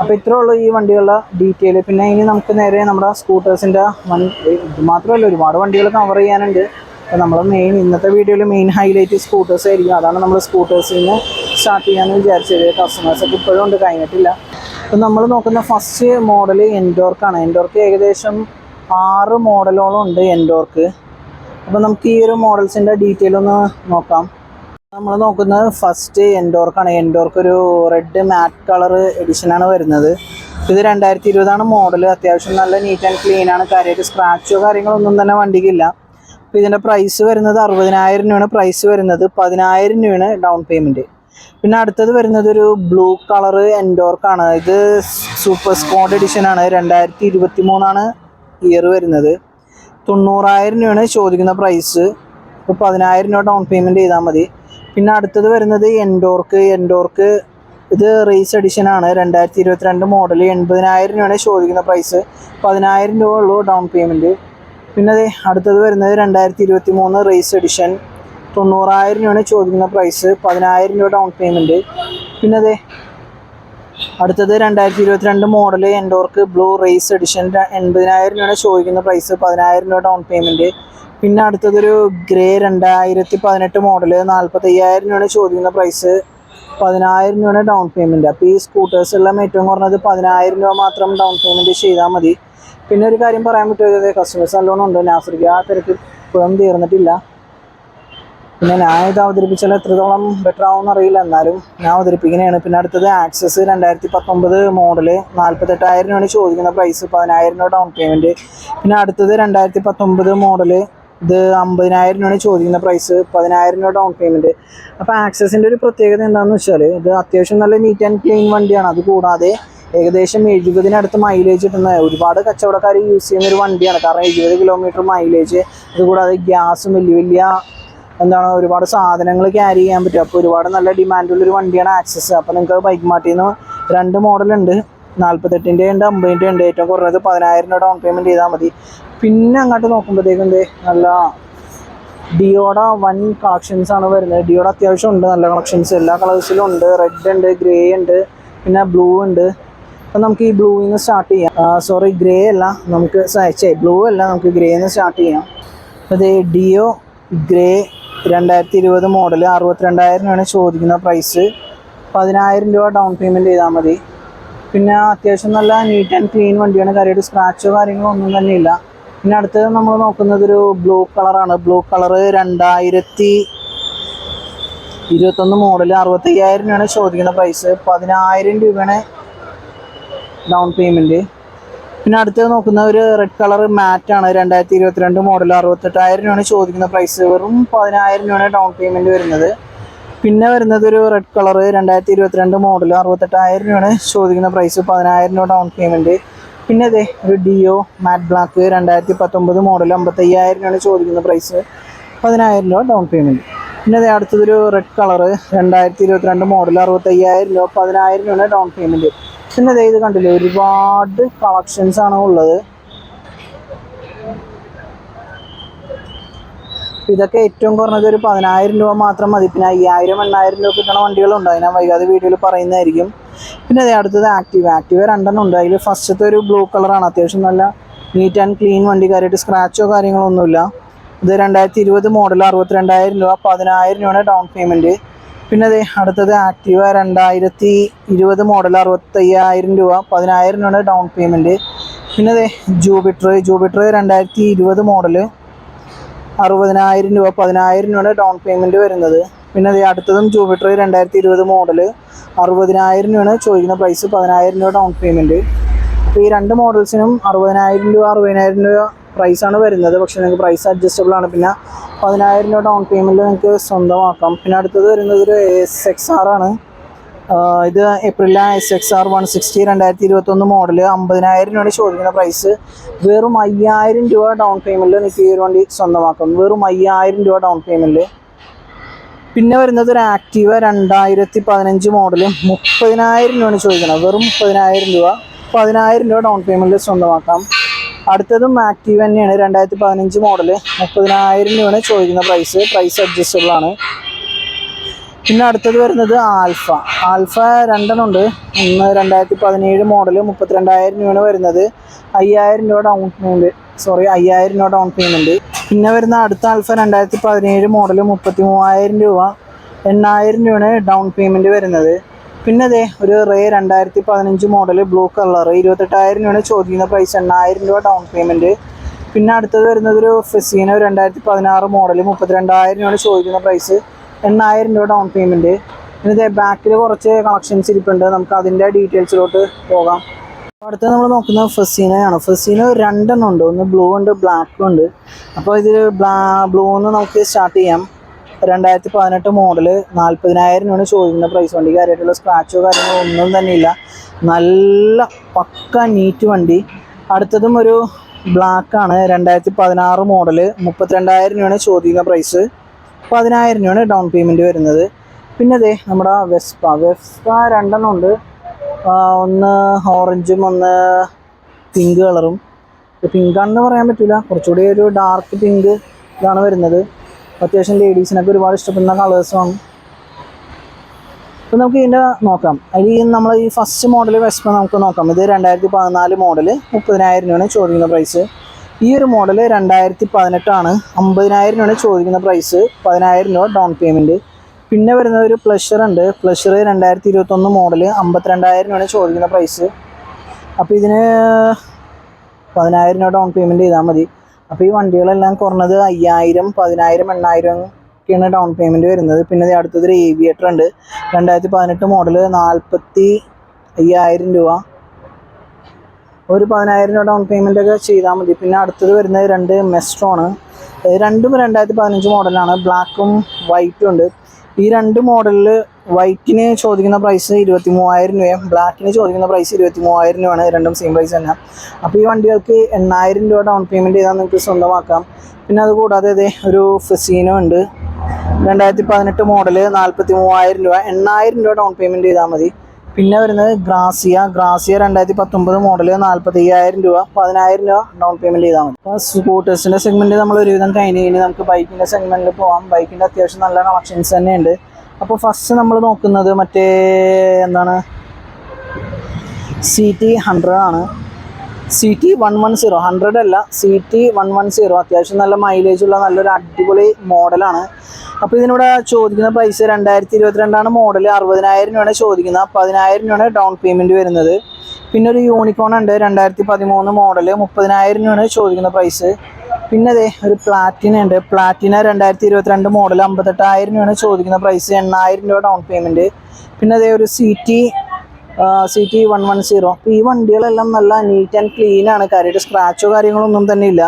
Speaker 1: അപ്പോൾ ഇത്രേ ഉള്ളൂ ഈ വണ്ടികളുടെ ഡീറ്റെയിൽ പിന്നെ ഇനി നമുക്ക് നേരെ നമ്മുടെ സ്കൂട്ടേഴ്സിന്റെ വൺ ഇത് മാത്രമല്ല ഒരുപാട് വണ്ടികൾ കവർ ചെയ്യാനുണ്ട്. അപ്പോൾ നമ്മൾ മെയിൻ ഇന്നത്തെ വീഡിയോയിൽ മെയിൻ ഹൈലൈറ്റ് സ്കൂട്ടേഴ്സ് ആയിരിക്കും. അതാണ് നമ്മൾ സ്കൂട്ടേഴ്സിൽ നിന്ന് സ്റ്റാർട്ട് ചെയ്യാമെന്ന് വിചാരിച്ചത്. കസ്റ്റമേഴ്സൊക്കെ ഇപ്പോഴും ഉണ്ട് കഴിഞ്ഞിട്ടില്ല. അപ്പോൾ നമ്മൾ നോക്കുന്ന ഫസ്റ്റ് മോഡൽ എൻഡോർക്കാണ് എൻഡോർക്ക് ഏകദേശം ആറ് മോഡലോളം ഉണ്ട് എൻഡോർക്ക് അപ്പോൾ നമുക്ക് ഈ ഒരു മോഡൽസിന്റെ ഡീറ്റെയിൽ ഒന്ന് നോക്കാം. നമ്മൾ നോക്കുന്നത് ഫസ്റ്റ് എൻഡോർക്കാണ് എൻഡോർക്ക് ഒരു റെഡ് മാറ്റ് കളർ എഡിഷനാണ് വരുന്നത്. ഇത് രണ്ടായിരത്തി ഇരുപതാണ് മോഡൽ അത്യാവശ്യം നല്ല നീറ്റ് ആൻഡ് ക്ലീൻ ആണ്. കാര്യമായിട്ട് സ്ക്രാച്ചോ കാര്യങ്ങളോ ഒന്നും തന്നെ വണ്ടിക്കില്ല. അപ്പോൾ ഇതിന്റെ പ്രൈസ് വരുന്നത് അറുപതിനായിരം രൂപയാണ് പ്രൈസ് വരുന്നത് പതിനായിരം രൂപയാണ് ഡൗൺ പേയ്മെന്റ് പിന്നെ അടുത്തത് വരുന്നത് ഒരു ബ്ലൂ കളർ എൻഡോർക്കാണ് ഇത് സൂപ്പർ സ്കോഡ് എഡിഷൻ ആണ്. രണ്ടായിരത്തി ഇരുപത്തി മൂന്നാണ് ഇയർ വരുന്നത്. തൊണ്ണൂറായിരം രൂപയാണ് ചോദിക്കുന്ന പ്രൈസ് ഇപ്പോൾ പതിനായിരം രൂപ ഡൗൺ പേയ്മെന്റ് ചെയ്താൽ മതി. പിന്നെ അടുത്തത് വരുന്നത് എൻഡോർക്ക് എൻഡോർക്ക് ഇത് റേസ് എഡിഷൻ ആണ്. രണ്ടായിരത്തി ഇരുപത്തിരണ്ട് മോഡൽ എൺപതിനായിരം രൂപയാണ് ചോദിക്കുന്ന പ്രൈസ് പതിനായിരം രൂപ ഉള്ളൂ ഡൗൺ പേയ്മെന്റ് പിന്നെ അതെ അടുത്തത് വരുന്നത് രണ്ടായിരത്തി ഇരുപത്തി മൂന്ന് റേസ് എഡിഷൻ തൊണ്ണൂറായിരം രൂപയാണ് ചോദിക്കുന്ന പ്രൈസ് പതിനായിരം രൂപ ഡൗൺ പേയ്മെന്റ് പിന്നെ അതെ അടുത്തത് രണ്ടായിരത്തി ഇരുപത്തിരണ്ട് model Ntorq blue race edition എൺപതിനായിരം രൂപയാണ് ചോദിക്കുന്ന പ്രൈസ് പതിനായിരം രൂപ ഡൗൺ പേയ്മെന്റ് പിന്നെ അടുത്തതൊരു ഗ്രേ രണ്ടായിരത്തി പതിനെട്ട് മോഡൽ നാൽപ്പത്തയ്യായിരം രൂപയാണ് ചോദിക്കുന്ന പ്രൈസ് പതിനായിരം രൂപയാണ് ഡൗൺ പേയ്മെന്റ് അപ്പോൾ ഈ സ്കൂട്ടേഴ്സ് എല്ലാം ഏറ്റവും കുറഞ്ഞത് പതിനായിരം രൂപ മാത്രം ഡൗൺ പേയ്മെന്റ് ചെയ്താൽ മതി. പിന്നെ ഒരു കാര്യം പറയാൻ പറ്റുമത് കസ്റ്റമേഴ്സ് നല്ലോണം ഉണ്ട് നാസർക്ക് ആ തിരക്ക് ഇപ്പോഴും തീർന്നിട്ടില്ല. പിന്നെ ഞാൻ ഇത് അവതരിപ്പിച്ചാൽ എത്രത്തോളം ബെറ്റർ ആവും അറിയില്ല എന്നാലും ഞാൻ അവതരിപ്പിക്കുന്നതാണ്. പിന്നെ അടുത്തത് ആക്സസ് രണ്ടായിരത്തി പത്തൊമ്പത് മോഡൽ നാൽപ്പത്തെട്ടായിരം രൂപയാണ് ചോദിക്കുന്ന പ്രൈസ് പതിനായിരം രൂപ ഡൗൺ പേയ്മെന്റ് പിന്നെ അടുത്തത് രണ്ടായിരത്തി പത്തൊമ്പത് മോഡൽ ഇത് അമ്പതിനായിരം രൂപയാണ് ചോദിക്കുന്ന പ്രൈസ് പതിനായിരം രൂപ ഡൗൺ പേയ്മെന്റ് അപ്പോൾ ആക്സസിന്റെ ഒരു പ്രത്യേകത എന്താണെന്ന് വെച്ചാൽ ഇത് അത്യാവശ്യം നല്ല നീറ്റ് ആൻഡ് ക്ലീൻ വണ്ടിയാണ്. അത് കൂടാതെ ഏകദേശം എഴുപതിനടുത്ത് മൈലേജ് കിട്ടുന്ന ഒരുപാട് കച്ചവടക്കാർ യൂസ് ചെയ്യുന്ന ഒരു വണ്ടിയാണ്. കാരണം എഴുപത് കിലോമീറ്റർ മൈലേജ് അതുകൂടാതെ ഗ്യാസും വലിയ വലിയ എന്താണ് ഒരുപാട് സാധനങ്ങൾ ക്യാരി ചെയ്യാൻ പറ്റും. അപ്പോൾ ഒരുപാട് നല്ല ഡിമാൻഡുള്ള ഒരു വണ്ടിയാണ് ആക്സസ് അപ്പോൾ നിങ്ങൾക്ക് ബൈക്ക് മാർട്ടിൽ നിന്ന് രണ്ട് മോഡലുണ്ട് നാൽപ്പത്തെട്ടിന്റെ ഉണ്ട് അമ്പതിന്റെ ഉണ്ട്. ഏറ്റവും കുറഞ്ഞത് പതിനായിരം രൂപ ഡൗൺ പേയ്മെന്റ് ചെയ്താൽ മതി. പിന്നെ അങ്ങോട്ട് നോക്കുമ്പോഴത്തേക്കും നല്ല ഡിയോഡ വൺ കളക്ഷൻസ് ആണ് വരുന്നത്. ഡിയോട അത്യാവശ്യം ഉണ്ട് നല്ല കളക്ഷൻസ് എല്ലാ കളേഴ്സിലും ഉണ്ട്. റെഡ് ഉണ്ട് ഗ്രേ ഉണ്ട് പിന്നെ ബ്ലൂ ഉണ്ട്. നമുക്ക് ഈ ബ്ലൂയിൽ നിന്ന് സ്റ്റാർട്ട് ചെയ്യാം. സോറി ഗ്രേ അല്ല നമുക്ക് സേ ബ്ലൂ അല്ല നമുക്ക് ഗ്രേയിൽ നിന്ന് സ്റ്റാർട്ട് ചെയ്യാം. അത് ഡിയോ ഗ്രേ രണ്ടായിരത്തി ഇരുപത് മോഡൽ അറുപത്തിരണ്ടായിരം രൂപയാണ് ചോദിക്കുന്ന പ്രൈസ് പതിനായിരം രൂപ ഡൗൺ പേയ്മെന്റ് ചെയ്താൽ മതി. പിന്നെ അത്യാവശ്യം നല്ല നീറ്റ് ആൻഡ് ക്ലീൻ വണ്ടിയാണ്. കാര്യമായിട്ട് സ്ക്രാച്ചോ കാര്യങ്ങളോ ഒന്നും തന്നെ ഇല്ല. പിന്നെ അടുത്തത് നമ്മൾ നോക്കുന്നത് ഒരു ബ്ലൂ കളറാണ് ബ്ലൂ കളർ രണ്ടായിരത്തി ഇരുപത്തൊന്ന് മോഡൽ അറുപത്തയ്യായിരം രൂപയാണ് ചോദിക്കുന്ന പ്രൈസ് പതിനായിരം രൂപയാണ് ഡൗൺ പേയ്മെന്റ് പിന്നെ അടുത്തത് നോക്കുന്ന ഒരു റെഡ് കളർ മാറ്റ് ആണ്. രണ്ടായിരത്തി ഇരുപത്തിരണ്ട് മോഡൽ അറുപത്തെട്ടായിരം രൂപയാണ് ചോദിക്കുന്ന പ്രൈസ് വെറും പതിനായിരം രൂപയാണ് ഡൗൺ പേയ്മെന്റ് വരുന്നത്. പിന്നെ വരുന്നത് ഒരു റെഡ് കളർ രണ്ടായിരത്തി ഇരുപത്തിരണ്ട് മോഡൽ അറുപത്തെട്ടായിരം രൂപയാണ് ചോദിക്കുന്ന പ്രൈസ് പതിനായിരം രൂപ ഡൗൺ പേയ്മെന്റ് പിന്നെ അതെ ഒരു ഡിയോ മാറ്റ് ബ്ലാക്ക് രണ്ടായിരത്തി പത്തൊമ്പത് മോഡൽ അമ്പത്തയ്യായിരം രൂപയാണ് ചോദിക്കുന്ന പ്രൈസ് പതിനായിരം രൂപ ഡൗൺ പേയ്മെന്റ് പിന്നെ അതെ അടുത്തതൊരു റെഡ് കളർ രണ്ടായിരത്തി ഇരുപത്തിരണ്ട് മോഡൽ അറുപത്തയ്യായിരം രൂപ പതിനായിരം രൂപയാണ് ഡൗൺ പേയ്മെന്റ് പിന്നെ ഇത് കണ്ടില്ലേ? ഒരുപാട് കളക്ഷൻസ് ആണ് ഉള്ളത്. ഇതൊക്കെ ഏറ്റവും കുറഞ്ഞത് ഒരു പതിനായിരം രൂപ മാത്രം മതി. പിന്നെ അയ്യായിരം എണ്ണായിരം രൂപ കിട്ടുന്ന വണ്ടികളുണ്ട് അതിനാ വൈകാതെ വീഡിയോയിൽ പറയുന്നതായിരിക്കും. പിന്നെ അതേ അടുത്തത് ആക്റ്റീവ് ആക്റ്റീവ് രണ്ടെണ്ണം ഉണ്ട്. അതിൽ ഫസ്റ്റത്തെ ഒരു ബ്ലൂ കളറാണ് അത്യാവശ്യം നല്ല നീറ്റ് ആൻഡ് ക്ലീൻ വണ്ടി കാര്യമായിട്ട് സ്ക്രാച്ചോ കാര്യങ്ങളോ ഒന്നുമില്ല. ഇത് രണ്ടായിരത്തി ഇരുപത് മോഡൽ അറുപത്തിരണ്ടായിരം രൂപ പതിനായിരം രൂപയാണ് ഡൗൺ പേയ്മെന്റ് പിന്നെ അതെ അടുത്തത് ആക്റ്റീവ രണ്ടായിരത്തി ഇരുപത് മോഡൽ അറുപത്തയ്യായിരം രൂപ പതിനായിരം രൂപയാണ് ഡൗൺ പേയ്മെന്റ് പിന്നെ അതെ ജൂബിറ്റർ ജൂബിറ്റർ രണ്ടായിരത്തി ഇരുപത് മോഡൽ അറുപതിനായിരം രൂപ പതിനായിരം രൂപയുടെ ഡൗൺ പേയ്മെന്റ് വരുന്നത്. പിന്നെ അതെ അടുത്തതും ജൂബിറ്റർ രണ്ടായിരത്തി ഇരുപത് മോഡൽ അറുപതിനായിരം രൂപയാണ് ചോദിക്കുന്ന പ്രൈസ് പതിനായിരം രൂപ ഡൗൺ പേയ്മെന്റ് അപ്പോൾ ഈ രണ്ട് മോഡൽസിനും അറുപതിനായിരം രൂപ അറുപതിനായിരം രൂപ പ്രൈസാണ് വരുന്നത്. പക്ഷേ നിങ്ങൾക്ക് പ്രൈസ് അഡ്ജസ്റ്റബിൾ ആണ്. പിന്നെ പതിനായിരം രൂപ ഡൗൺ പേയ്മെന്റ് നിങ്ങൾക്ക് സ്വന്തമാക്കാം. പിന്നെ അടുത്തത് വരുന്നത് ഒരു എസ് എക്സ് ആർ ആണ്. ഇത് April S X R one sixty രണ്ടായിരത്തി ഇരുപത്തൊന്ന് മോഡൽ അമ്പതിനായിരം രൂപയാണ് ചോദിക്കുന്ന പ്രൈസ് വെറും അയ്യായിരം രൂപ ഡൗൺ പേയ്മെന്റിൽ നിങ്ങൾക്ക് ഈ ഒരു വണ്ടി സ്വന്തമാക്കാം. വെറും അയ്യായിരം രൂപ ഡൗൺ പേയ്മെന്റിൽ പിന്നെ വരുന്നത് ഒരു ആക്റ്റീവ രണ്ടായിരത്തി പതിനഞ്ച് മോഡൽ മുപ്പതിനായിരം രൂപയാണ് ചോദിക്കുന്നത്. വെറും മുപ്പതിനായിരം രൂപ. പതിനായിരം രൂപ ഡൗൺ പേയ്മെന്റിൽ സ്വന്തമാക്കാം. അടുത്തതും ആക്റ്റീവ് തന്നെയാണ്. രണ്ടായിരത്തി പതിനഞ്ച് മോഡൽ മുപ്പതിനായിരം രൂപയാണ് ചോദിക്കുന്ന പ്രൈസ് പ്രൈസ് അഡ്ജസ്റ്റബിൾ ആണ്. പിന്നെ അടുത്തത് വരുന്നത് ആൽഫ. ആൽഫ രണ്ടെണ്ണം ഉണ്ട്. ഒന്ന് രണ്ടായിരത്തി പതിനേഴ് മോഡൽ മുപ്പത്തിരണ്ടായിരം രൂപയാണ് വരുന്നത്. അയ്യായിരം രൂപ ഡൗൺ പേയ്മെന്റ് സോറി അയ്യായിരം രൂപ ഡൗൺ പേയ്മെന്റ് പിന്നെ വരുന്ന അടുത്ത ആൽഫ രണ്ടായിരത്തി പതിനേഴ് മോഡൽ മുപ്പത്തി മൂവായിരം രൂപ. എണ്ണായിരം രൂപയാണ് ഡൗൺ പേയ്മെന്റ് വരുന്നത്. പിന്നെ അതെ ഒരു റേ രണ്ടായിരത്തി പതിനഞ്ച് മോഡൽ ബ്ലൂ കളർ ഇരുപത്തെട്ടായിരം രൂപയാണ് ചോദിക്കുന്ന പ്രൈസ് എണ്ണായിരം രൂപ ഡൗൺ പേയ്മെന്റ് പിന്നെ അടുത്തത് വരുന്നത് ഒരു ഫെസീനോ രണ്ടായിരത്തി പതിനാറ് മോഡൽ മുപ്പത്തിരണ്ടായിരം രൂപയാണ് ചോദിക്കുന്ന പ്രൈസ് എണ്ണായിരം രൂപ ഡൗൺ പേയ്മെന്റ് പിന്നെ ഇതേ ബാക്കിൽ കുറച്ച് കണക്ഷൻസ് ഇരിപ്പുണ്ട്. നമുക്ക് അതിന്റെ ഡീറ്റെയിൽസിലോട്ട് പോകാം. അടുത്ത നമ്മൾ നോക്കുന്നത് ഫെസീനയാണ് ഫെസീനോ രണ്ടെണ്ണം ഉണ്ട്. ഒന്ന് ബ്ലൂ ഉണ്ട് ബ്ലാക്കും ഉണ്ട്. അപ്പോൾ ഇതിൽ ബ്ലാ ബ്ലൂന്ന് നമുക്ക് സ്റ്റാർട്ട് ചെയ്യാം. രണ്ടായിരത്തി പതിനെട്ട് മോഡൽ നാൽപ്പതിനായിരം രൂപയാണ് ചോദിക്കുന്ന പ്രൈസ് വണ്ടി. കാര്യമായിട്ടുള്ള സ്ക്രാച്ചോ കാര്യങ്ങളോ ഒന്നും തന്നെ ഇല്ല നല്ല പക്ക നീറ്റ് വണ്ടി. അടുത്തതും ഒരു ബ്ലാക്ക് ആണ്. രണ്ടായിരത്തി പതിനാറ് മോഡൽ മുപ്പത്തിരണ്ടായിരം രൂപയാണ് ചോദിക്കുന്ന പ്രൈസ് പതിനായിരം രൂപയാണ് ഡൗൺ പേയ്മെന്റ് വരുന്നത്. പിന്നെ അതെ നമ്മുടെ വെസ്പ വെസ്പ രണ്ടെണ്ണം ഉണ്ട്. ഒന്ന് ഓറഞ്ചും ഒന്ന് പിങ്ക് കളറും പിങ്ക് ആണെന്ന് പറയാൻ പറ്റില്ല കുറച്ചുകൂടി ഒരു ഡാർക്ക് പിങ്ക് ഇതാണ് വരുന്നത്. അത്യാവശ്യം ലേഡീസിനൊക്കെ ഒരുപാട് ഇഷ്ടപ്പെടുന്ന കളേഴ്സുമാണ് അപ്പോൾ നമുക്ക് ഇതിന്റെ നോക്കാം. അതിൽ നമ്മൾ ഈ ഫസ്റ്റ് മോഡൽ വെസ്പ നമുക്ക് നോക്കാം. ഇത് രണ്ടായിരത്തി പതിനാല് മോഡൽ മുപ്പതിനായിരം രൂപയാണ് ചോദിക്കുന്ന പ്രൈസ് ഈ ഒരു മോഡൽ രണ്ടായിരത്തി പതിനെട്ടാണ് അമ്പതിനായിരം രൂപയാണ് ചോദിക്കുന്ന പ്രൈസ് പതിനായിരം രൂപ ഡൗൺ പേയ്മെന്റ് പിന്നെ വരുന്ന ഒരു പ്ലഷർ ഉണ്ട്. പ്ലഷർ രണ്ടായിരത്തി ഇരുപത്തൊന്ന് മോഡൽ അമ്പത്തിരണ്ടായിരം രൂപയാണ് ചോദിക്കുന്ന പ്രൈസ് അപ്പോൾ ഇതിന് പതിനായിരം രൂപ ഡൗൺ പേയ്മെന്റ് ചെയ്താൽ മതി. അപ്പോൾ ഈ വണ്ടികളെല്ലാം കുറഞ്ഞത് അയ്യായിരം പതിനായിരം എണ്ണായിരം ഒക്കെയാണ് ഡൗൺ പേയ്മെന്റ് വരുന്നത്. പിന്നെ അടുത്തത് ഒരു ഏവിയേറ്റർ ഉണ്ട്. രണ്ടായിരത്തി പതിനെട്ട് മോഡൽ നാൽപ്പത്തി അയ്യായിരം രൂപ. ഒരു പതിനായിരം രൂപ ഡൗൺ പേയ്മെന്റ് ഒക്കെ ചെയ്താൽ മതി. പിന്നെ അടുത്തത് വരുന്നത് രണ്ട് മെസ്ട്രോണ് രണ്ടും രണ്ടായിരത്തി പതിനഞ്ച് മോഡലാണ് ബ്ലാക്കും വൈറ്റും ഉണ്ട്. ഈ രണ്ട് മോഡലിൽ വൈറ്റിന് ചോദിക്കുന്ന പ്രൈസ് ഇരുപത്തി മൂവായിരം രൂപയും ബ്ലാക്കിന് ചോദിക്കുന്ന പ്രൈസ് ഇരുപത്തി മൂവായിരം രൂപയാണ്. രണ്ടും സെയിം പ്രൈസ് തന്നെ. അപ്പോൾ ഈ വണ്ടികൾക്ക് എണ്ണായിരം രൂപ ഡൗൺ പേയ്മെന്റ് ചെയ്താൽ നിങ്ങൾക്ക് സ്വന്തമാക്കാം. പിന്നെ അതുകൂടാതെ അതെ ഒരു ഫെസീനോ ഉണ്ട്. രണ്ടായിരത്തി പതിനെട്ട് മോഡൽ നാൽപ്പത്തി മൂവായിരം രൂപ. എണ്ണായിരം രൂപ ഡൗൺ പേയ്മെന്റ് ചെയ്താൽ മതി. പിന്നെ വരുന്നത് ഗ്രാസിയ ഗ്രാസിയ രണ്ടായിരത്തി പത്തൊമ്പത് മോഡൽ നാൽപ്പത്തി അയ്യായിരം രൂപ. പതിനായിരം രൂപ ഡൗൺ പേയ്മെന്റ് ചെയ്താൽ മതി. അപ്പോൾ സ്കൂട്ടേഴ്സിന്റെ സെഗ്മെന്റ് നമ്മൾ ഒരുവിധം കഴിഞ്ഞ് കഴിഞ്ഞ് നമുക്ക് ബൈക്കിന്റെ സെഗ്മെന്റിൽ പോകാം ബൈക്കിന്റെ അത്യാവശ്യം നല്ല കളക്ഷൻസ് തന്നെയുണ്ട്. അപ്പോൾ ഫസ്റ്റ് നമ്മൾ നോക്കുന്നത് മറ്റേ എന്താണ്? സി ടി ഹൺഡ്രഡ് ആണ്. C T one one zero hundred അല്ല C T one one zero അത്യാവശ്യം നല്ല മൈലേജ് ഉള്ള നല്ലൊരു അടിപൊളി മോഡലാണ് അപ്പോൾ ഇതിനിവിടെ ചോദിക്കുന്ന പൈസ രണ്ടായിരത്തി ഇരുപത്തിരണ്ടാണ് മോഡൽ അറുപതിനായിരം രൂപയാണ് ചോദിക്കുന്നത്. പതിനായിരം രൂപയാണ് ഡൗൺ പേയ്മെന്റ് വരുന്നത്. പിന്നെ ഒരു യൂണിക്കോൺ ഉണ്ട് രണ്ടായിരത്തി പതിമൂന്ന് മോഡൽ മുപ്പതിനായിരം രൂപയാണ് ചോദിക്കുന്ന പ്രൈസ് പിന്നെ അതെ ഒരു പ്ലാറ്റിന ഉണ്ട്. പ്ലാറ്റിന രണ്ടായിരത്തി ഇരുപത്തിരണ്ട് മോഡൽ അമ്പത്തെട്ടായിരം രൂപയാണ് ചോദിക്കുന്ന പ്രൈസ് എണ്ണായിരം രൂപ ഡൗൺ പേയ്മെന്റ് പിന്നെ അതേ ഒരു C T C T one one zero ഈ വണ്ടികളെല്ലാം നല്ല നീറ്റ് ആൻഡ് ക്ലീൻ ആണ്. കാര്യമായിട്ട് സ്ക്രാച്ചോ കാര്യങ്ങളൊന്നും തന്നെ ഇല്ല.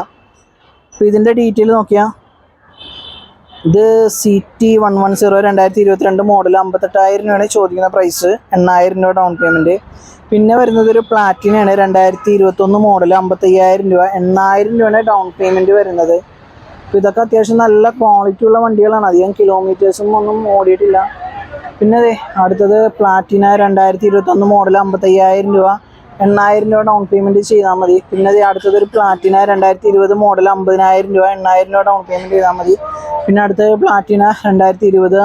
Speaker 1: അപ്പോൾ ഇതിന്റെ ഡീറ്റെയിൽ നോക്കിയാൽ ഇത് C T one one zero രണ്ടായിരത്തി ഇരുപത്തിരണ്ട് മോഡൽ അമ്പത്തെട്ടായിരം രൂപയാണ് ചോദിക്കുന്ന പ്രൈസ് എണ്ണായിരം രൂപ ഡൗൺ പേയ്മെന്റ് പിന്നെ വരുന്നത് ഒരു പ്ലാറ്റിനാണ് രണ്ടായിരത്തി ഇരുപത്തൊന്ന് മോഡൽ അമ്പത്തയ്യായിരം രൂപ. എണ്ണായിരം രൂപയാണ് ഡൗൺ പേയ്മെന്റ് വരുന്നത്. അപ്പോൾ ഇതൊക്കെ അത്യാവശ്യം നല്ല ക്വാളിറ്റി ഉള്ള വണ്ടികളാണ്. അധികം കിലോമീറ്റേഴ്സും ഒന്നും ഓടിയിട്ടില്ല. പിന്നെ അതെ അടുത്തത് പ്ലാറ്റിന രണ്ടായിരത്തി ഇരുപത്തൊന്ന് മോഡൽ അമ്പത്തയ്യായിരം രൂപ. എണ്ണായിരം രൂപ ഡൗൺ പേയ്മെന്റ് ചെയ്താൽ മതി. പിന്നെ അടുത്തത് ഒരു പ്ലാറ്റിന രണ്ടായിരത്തി ഇരുപത് മോഡൽ അമ്പതിനായിരം രൂപ എണ്ണായിരം രൂപ ഡൗൺ പേയ്മെന്റ് ചെയ്താൽ മതി. പിന്നെ അടുത്തത് പ്ലാറ്റിന രണ്ടായിരത്തി ഇരുപത്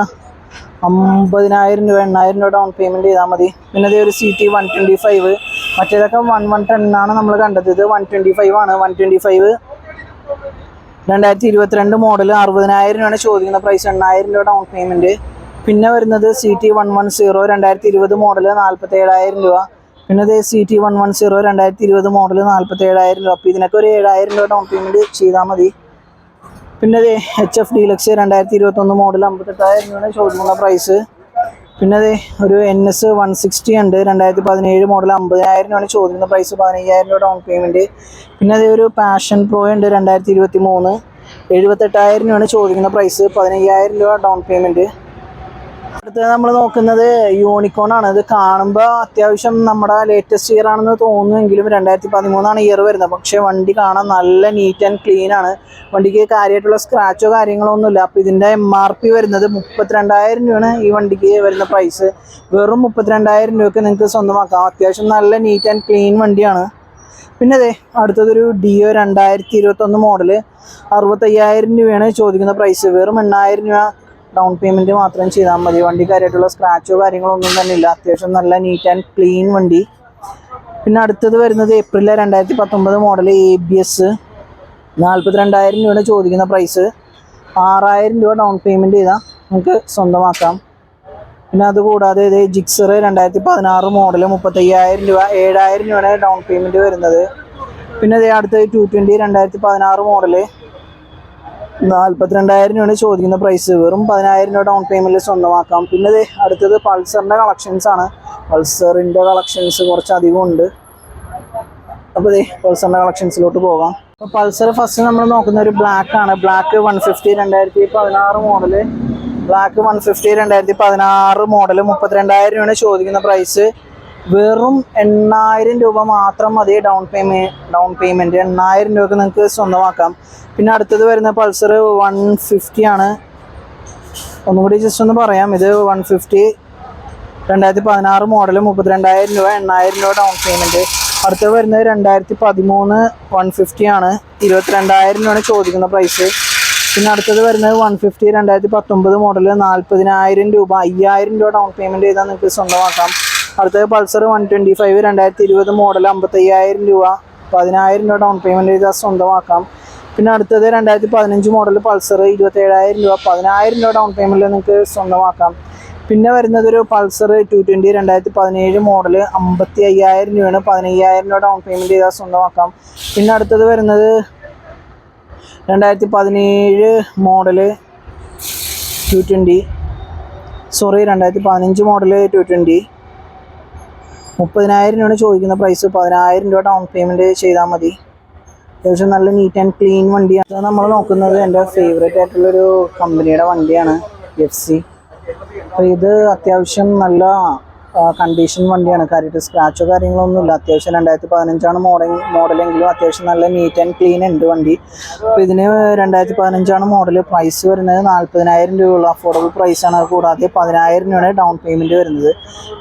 Speaker 1: അമ്പതിനായിരം രൂപ എണ്ണായിരം രൂപ ഡൗൺ പേയ്മെന്റ് ചെയ്താൽ മതി. പിന്നെ അതേ ഒരു C T one twenty five മറ്റേതൊക്കെ വൺ വൺ ടെൻ ആണ് നമ്മൾ കണ്ടത്. ഇത് വൺ ട്വന്റി ഫൈവ് ആണ്. വൺ ട്വന്റി ഫൈവ് രണ്ടായിരത്തി ഇരുപത്തിരണ്ട് മോഡൽ അറുപതിനായിരം രൂപയാണ് ചോദിക്കുന്ന പ്രൈസ് എണ്ണായിരം രൂപ ഡൗൺ പേയ്മെന്റ് പിന്നെ വരുന്നത് C T one one zero രണ്ടായിരത്തി ഇരുപത് മോഡൽ നാൽപ്പത്തി ഏഴായിരം രൂപ. പിന്നെ അതേ C T one one zero രണ്ടായിരത്തി ഇരുപത് മോഡൽ നാൽപ്പത്തി ഏഴായിരം രൂപ. അപ്പോൾ ഇതിനൊക്കെ ഒരു ഏഴായിരം രൂപ ഡൗൺ പേയ്മെന്റ് ചെയ്താൽ മതി. പിന്നെ അതേ എച്ച് എഫ് ഡീലക്സ് രണ്ടായിരത്തി ഇരുപത്തൊന്ന് മോഡൽ അമ്പത്തെട്ടായിരം രൂപയാണ് ചോദിക്കുന്ന പ്രൈസ് പിന്നെ അത് ഒരു എൻ എസ് വൺ സിക്സ്റ്റി ഉണ്ട് രണ്ടായിരത്തി പതിനേഴ് മോഡൽ അമ്പതിനായിരം രൂപയാണ് ചോദിക്കുന്ന പ്രൈസ് പതിനയ്യായിരം രൂപ ഡൗൺ പേയ്മെന്റ് പിന്നെ അതേ ഒരു പാഷൻ പ്രോ ഉണ്ട് രണ്ടായിരത്തി ഇരുപത്തി മൂന്ന് എഴുപത്തെട്ടായിരം രൂപയാണ് ചോദിക്കുന്ന പ്രൈസ് പതിനയ്യായിരം രൂപ ഡൗൺ പേയ്മെന്റ് അടുത്തത് നമ്മൾ നോക്കുന്നത് യൂണിക്കോൺ ആണ്. ഇത് കാണുമ്പോൾ അത്യാവശ്യം നമ്മുടെ ലേറ്റസ്റ്റ് ഇയർ ആണെന്ന് തോന്നുമെങ്കിലും രണ്ടായിരത്തി പതിമൂന്നാണ് ഇയർ വരുന്നത്. പക്ഷേ വണ്ടി കാണാൻ നല്ല നീറ്റ് ആൻഡ് ക്ലീൻ ആണ്. വണ്ടിക്ക് കാര്യമായിട്ടുള്ള സ്ക്രാച്ചോ കാര്യങ്ങളോ ഒന്നുമില്ല. അപ്പോൾ ഇതിന്റെ എം ആർ പി വരുന്നത് മുപ്പത്തിരണ്ടായിരം രൂപയാണ് ഈ വണ്ടിക്ക് വരുന്ന പ്രൈസ് വെറും മുപ്പത്തിരണ്ടായിരം രൂപയ്ക്ക് നിങ്ങൾക്ക് സ്വന്തമാക്കാം. അത്യാവശ്യം നല്ല നീറ്റ് ആൻഡ് ക്ലീൻ വണ്ടിയാണ്. പിന്നെ അതെ അടുത്തതൊരു ഡിയോ രണ്ടായിരത്തി ഇരുപത്തൊന്ന് മോഡൽ അറുപത്തയ്യായിരം രൂപയാണ് ചോദിക്കുന്ന പ്രൈസ് വെറും എണ്ണായിരം രൂപ ഡൗൺ പേയ്മെന്റ് മാത്രം ചെയ്താൽ മതി. വണ്ടി കാര്യമായിട്ടുള്ള സ്ക്രാച്ചോ കാര്യങ്ങളോ ഒന്നും തന്നെ ഇല്ല. അത്യാവശ്യം നല്ല നീറ്റ് ആൻഡ് ക്ലീൻ വണ്ടി. പിന്നെ അടുത്തത് വരുന്നത് ഏപ്രിൽ രണ്ടായിരത്തി പത്തൊമ്പത് മോഡൽ എ ബി എസ് നാൽപ്പത്തിരണ്ടായിരം രൂപയാണ് ചോദിക്കുന്ന പ്രൈസ് ആറായിരം രൂപ ഡൗൺ പേയ്മെന്റ് ചെയ്താൽ നമുക്ക് സ്വന്തമാക്കാം. പിന്നെ അതുകൂടാതെ ഇത് ജിക്സർ രണ്ടായിരത്തി പതിനാറ് മോഡൽ മുപ്പത്തയ്യായിരം രൂപ ഏഴായിരം രൂപയാണ് ഡൗൺ പേയ്മെന്റ് വരുന്നത്. പിന്നെ അതേ അടുത്ത ടു ട്വന്റി രണ്ടായിരത്തി പതിനാറ് മോഡൽ നാൽപ്പത്തിരണ്ടായിരം രൂപയാണ് ചോദിക്കുന്ന പ്രൈസ് വെറും പതിനായിരം രൂപ ഡൗൺ പേയ്മെന്റിൽ സ്വന്തമാക്കാം. പിന്നെ അടുത്തത് പൾസറിന്റെ കളക്ഷൻസ് ആണ്. പൾസറിന്റെ കളക്ഷൻസ് കുറച്ച് അധികം ഉണ്ട്. അപ്പോൾ ദേ പൾസറിന്റെ കളക്ഷൻസിലോട്ട് പോകാം. അപ്പോൾ പൾസർ ഫസ്റ്റ് നമ്മൾ നോക്കുന്ന ഒരു ബ്ലാക്ക് ആണ്. ബ്ലാക്ക് വൺ ഫിഫ്റ്റി രണ്ടായിരത്തി പതിനാറ് മോഡൽ ബ്ലാക്ക് വൺ ഫിഫ്റ്റി രണ്ടായിരത്തി പതിനാറ് മോഡൽ മുപ്പത്തിരണ്ടായിരം രൂപയാണ് ചോദിക്കുന്ന പ്രൈസ് വെറും എണ്ണായിരം രൂപ മാത്രം മതി ഡൗൺ പേയ്മെന്റ് ഡൗൺ പേയ്മെന്റ് എണ്ണായിരം രൂപ നിങ്ങൾക്ക് സ്വന്തമാക്കാം. പിന്നെ അടുത്തത് വരുന്ന പൾസർ വൺ ഫിഫ്റ്റി ആണ്. ഒന്നും കൂടി ജസ്റ്റ് ഒന്ന് പറയാം. ഇത് വൺ ഫിഫ്റ്റി രണ്ടായിരത്തി പതിനാറ് മോഡൽ മുപ്പത്തിരണ്ടായിരം രൂപ എണ്ണായിരം രൂപ ഡൗൺ പേയ്മെന്റ് അടുത്തത് വരുന്നത് രണ്ടായിരത്തി പതിമൂന്ന് വൺ ഫിഫ്റ്റി ആണ്. ഇരുപത്തിരണ്ടായിരം രൂപയാണ് ചോദിക്കുന്ന പ്രൈസ് പിന്നെ അടുത്തത് വരുന്നത് വൺ ഫിഫ്റ്റി രണ്ടായിരത്തി പത്തൊമ്പത് മോഡൽ നാൽപ്പതിനായിരം രൂപ അയ്യായിരം രൂപ ഡൗൺ പേയ്മെന്റ് ചെയ്താൽ നിങ്ങൾക്ക് സ്വന്തമാക്കാം. അടുത്തത് പൾസർ വൺ ട്വന്റി ഫൈവ് രണ്ടായിരത്തി ഇരുപത് മോഡൽ അമ്പത്തയ്യായിരം രൂപ. പതിനായിരം രൂപ ഡൗൺ പേയ്മെന്റ് ചെയ്താൽ സ്വന്തമാക്കാം. പിന്നെ അടുത്തത് രണ്ടായിരത്തി പതിനഞ്ച് മോഡൽ പൾസർ ഇരുപത്തേഴായിരം രൂപ. പതിനായിരം രൂപ ഡൗൺ പേയ്മെന്റിൽ നിങ്ങൾക്ക് സ്വന്തമാക്കാം. പിന്നെ വരുന്നത് ഒരു പൾസർ ടു ട്വന്റി രണ്ടായിരത്തി പതിനേഴ് മോഡൽ അമ്പത്തി അയ്യായിരം രൂപയാണ്. പതിനയ്യായിരം രൂപ ഡൗൺ പേയ്മെന്റ് ചെയ്താൽ സ്വന്തമാക്കാം. പിന്നെ അടുത്തത് വരുന്നത് രണ്ടായിരത്തി പതിനേഴ് മോഡൽ ടു ട്വന്റി സോറി രണ്ടായിരത്തി പതിനഞ്ച് മോഡൽ ടു ട്വന്റി മുപ്പതിനായിരം രൂപയാണ് ചോദിക്കുന്ന പ്രൈസ് പതിനായിരം രൂപ ഡൗൺ പേയ്മെന്റ് ചെയ്താൽ മതി. അത്യാവശ്യം നല്ല നീറ്റ് ആൻഡ് ക്ലീൻ വണ്ടിയാണ്. നമ്മൾ നോക്കുന്നത് എന്റെ ഫേവറേറ്റ് ആയിട്ടുള്ളൊരു കമ്പനിയുടെ വണ്ടിയാണ് എഫ് സി അപ്പോൾ ഇത് അത്യാവശ്യം നല്ല കണ്ടീഷൻ വണ്ടിയാണ്. കാര്യമായിട്ട് സ്ക്രാച്ചോ കാര്യങ്ങളൊന്നും ഇല്ല. അത്യാവശ്യം രണ്ടായിരത്തി പതിനഞ്ചാണ് മോഡൽ മോഡലെങ്കിലും അത്യാവശ്യം നല്ല നീറ്റ് ആൻഡ് ക്ലീൻ ഉണ്ട് വണ്ടി. അപ്പോൾ ഇതിന് രണ്ടായിരത്തി പതിനഞ്ചാണ് മോഡൽ പ്രൈസ് വരുന്നത് നാൽപ്പതിനായിരം രൂപയുള്ള. അഫോർഡബിൾ പ്രൈസാണ് അത് കൂടാതെ പതിനായിരം രൂപയാണ് ഡൗൺ പേയ്മെന്റ് വരുന്നത്.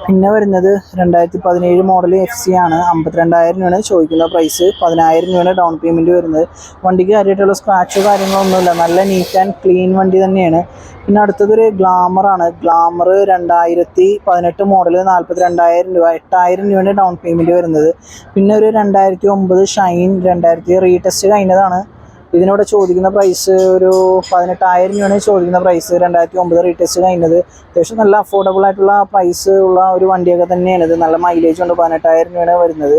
Speaker 1: പിന്നെ വരുന്നത് രണ്ടായിരത്തി പതിനേഴ് മോഡൽ എഫ് സി ആണ്. അമ്പത്തിരണ്ടായിരം രൂപയാണ് ചോദിക്കുന്ന പ്രൈസ് പതിനായിരം രൂപയാണ് ഡൗൺ പേയ്മെന്റ് വരുന്നത്. വണ്ടിക്ക് കാര്യമായിട്ടുള്ള സ്ക്രാച്ചോ കാര്യങ്ങളൊന്നുമില്ല നല്ല നീറ്റ് ആൻഡ് ക്ലീൻ വണ്ടി തന്നെയാണ്. പിന്നെ അടുത്തതൊരു ഗ്ലാമറാണ് ഗ്ലാമർ രണ്ടായിരത്തി പതിനെട്ട് മോഡൽ നാൽപ്പത്തി രണ്ടായിരം രൂപ എട്ടായിരം രൂപയുടെ ഡൗൺ പേയ്മെന്റ് വരുന്നത്. പിന്നെ ഒരു രണ്ടായിരത്തി ഒമ്പത് ഷൈൻ രണ്ടായിരത്തി റീടെസ്റ്റ് കഴിഞ്ഞതാണ്. ഇതിനോട് ചോദിക്കുന്ന പ്രൈസ് ഒരു പതിനെട്ടായിരം രൂപയാണ് ചോദിക്കുന്ന പ്രൈസ് രണ്ടായിരത്തി ഒമ്പത് റീടെസ്റ്റ് കഴിഞ്ഞത്. അത്യാവശ്യം നല്ല അഫോർഡബിൾ ആയിട്ടുള്ള പ്രൈസ് ഉള്ള ഒരു വണ്ടിയൊക്കെ തന്നെയാണ്. ഇത് നല്ല മൈലേജ് ഉണ്ട്. പതിനെട്ടായിരം രൂപയാണ് വരുന്നത്.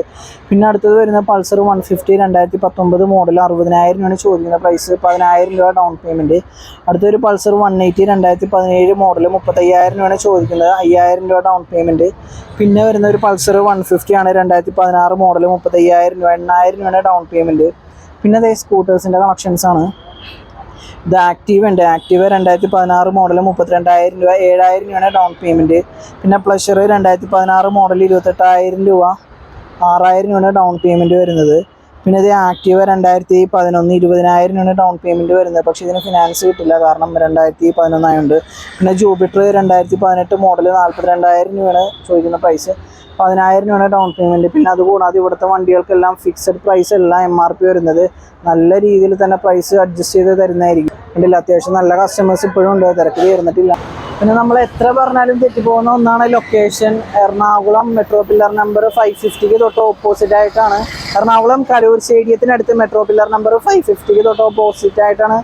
Speaker 1: പിന്നെ അടുത്തത് വരുന്ന പൾസർ വൺ ഫിഫ്റ്റി രണ്ടായിരത്തി പത്തൊമ്പത് മോഡൽ അറുപതിനായിരം രൂപയാണ് ചോദിക്കുന്ന പ്രൈസ് പതിനായിരം രൂപ ഡൗൺ പേയ്മെന്റ് അടുത്തൊരു പൾസർ വൺ എയ്റ്റി രണ്ടായിരത്തി പതിനേഴ് മോഡൽ മുപ്പത്തയ്യായിരം രൂപയാണ് ചോദിക്കുന്നത്. അയ്യായിരം രൂപ ഡൗൺ പേയ്മെന്റ് പിന്നെ വരുന്ന ഒരു പൾസർ വൺ ഫിഫ്റ്റി ആണ് രണ്ടായിരത്തി പതിനാറ് മോഡൽ മുപ്പത്തയ്യായിരം രൂപ എണ്ണായിരം രൂപയാണ് ഡൗൺ പേയ്മെന്റ് പിന്നെ അതേ സ്കൂട്ടേഴ്സിന്റെ കളക്ഷൻസ് ആണ്. ഇത് ആക്റ്റീവ് ഉണ്ട്. ആക്റ്റീവ് രണ്ടായിരത്തി പതിനാറ് മോഡൽ മുപ്പത്തിരണ്ടായിരം രൂപ ഏഴായിരം രൂപയാണ് ഡൗൺ പേയ്മെന്റ് പിന്നെ പ്ലഷർ രണ്ടായിരത്തി പതിനാറ് മോഡൽ ഇരുപത്തെട്ടായിരം രൂപ ആറായിരം രൂപയാണ് ഡൗൺ പേയ്മെന്റ് വരുന്നത്. പിന്നെ ഇത് ആക്റ്റീവ് രണ്ടായിരത്തി പതിനൊന്ന് ഇരുപതിനായിരം ഡൗൺ പേയ്മെന്റ് വരുന്നത്. പക്ഷേ ഇതിന് ഫിനാൻസ് കിട്ടില്ല. കാരണം രണ്ടായിരത്തി പതിനൊന്നായതുകൊണ്ട് പിന്നെ ജൂബിറ്റർ രണ്ടായിരത്തി പതിനെട്ട് മോഡൽ നാൽപ്പത്തിരണ്ടായിരം രൂപയാണ് ചോദിക്കുന്ന പ്രൈസ് പതിനായിരം രൂപയാണ് ഡൗൺ പേയ്മെന്റ് പിന്നെ അതുകൂടാതെ ഇവിടുത്തെ വണ്ടികൾക്കെല്ലാം ഫിക്സഡ് പ്രൈസ് എല്ലാം എം ആർ പി വരുന്നത്. നല്ല രീതിയിൽ തന്നെ പ്രൈസ് അഡ്ജസ്റ്റ് ചെയ്ത് തരുന്നതായിരിക്കും. ഉണ്ടല്ല അത്യാവശ്യം നല്ല കസ്റ്റമേഴ്സ് ഇപ്പോഴും ഉണ്ട്. തിരക്കിൽ തീർന്നിട്ടില്ല പിന്നെ നമ്മൾ എത്ര പറഞ്ഞാലും തെറ്റിപ്പോകുന്ന ഒന്നാണ് location Ernakulam metro pillar number five ഫിഫ്റ്റിക്ക് തൊട്ട് ഓപ്പോസിറ്റ് ആയിട്ടാണ്. എറണാകുളം കരൂർ സ്റ്റേഡിയത്തിനടുത്ത് മെട്രോ പില്ലർ നമ്പർ ഫൈവ് ഫിഫ്റ്റിക്ക് തൊട്ട് ഓപ്പോസിറ്റ് ആയിട്ടാണ്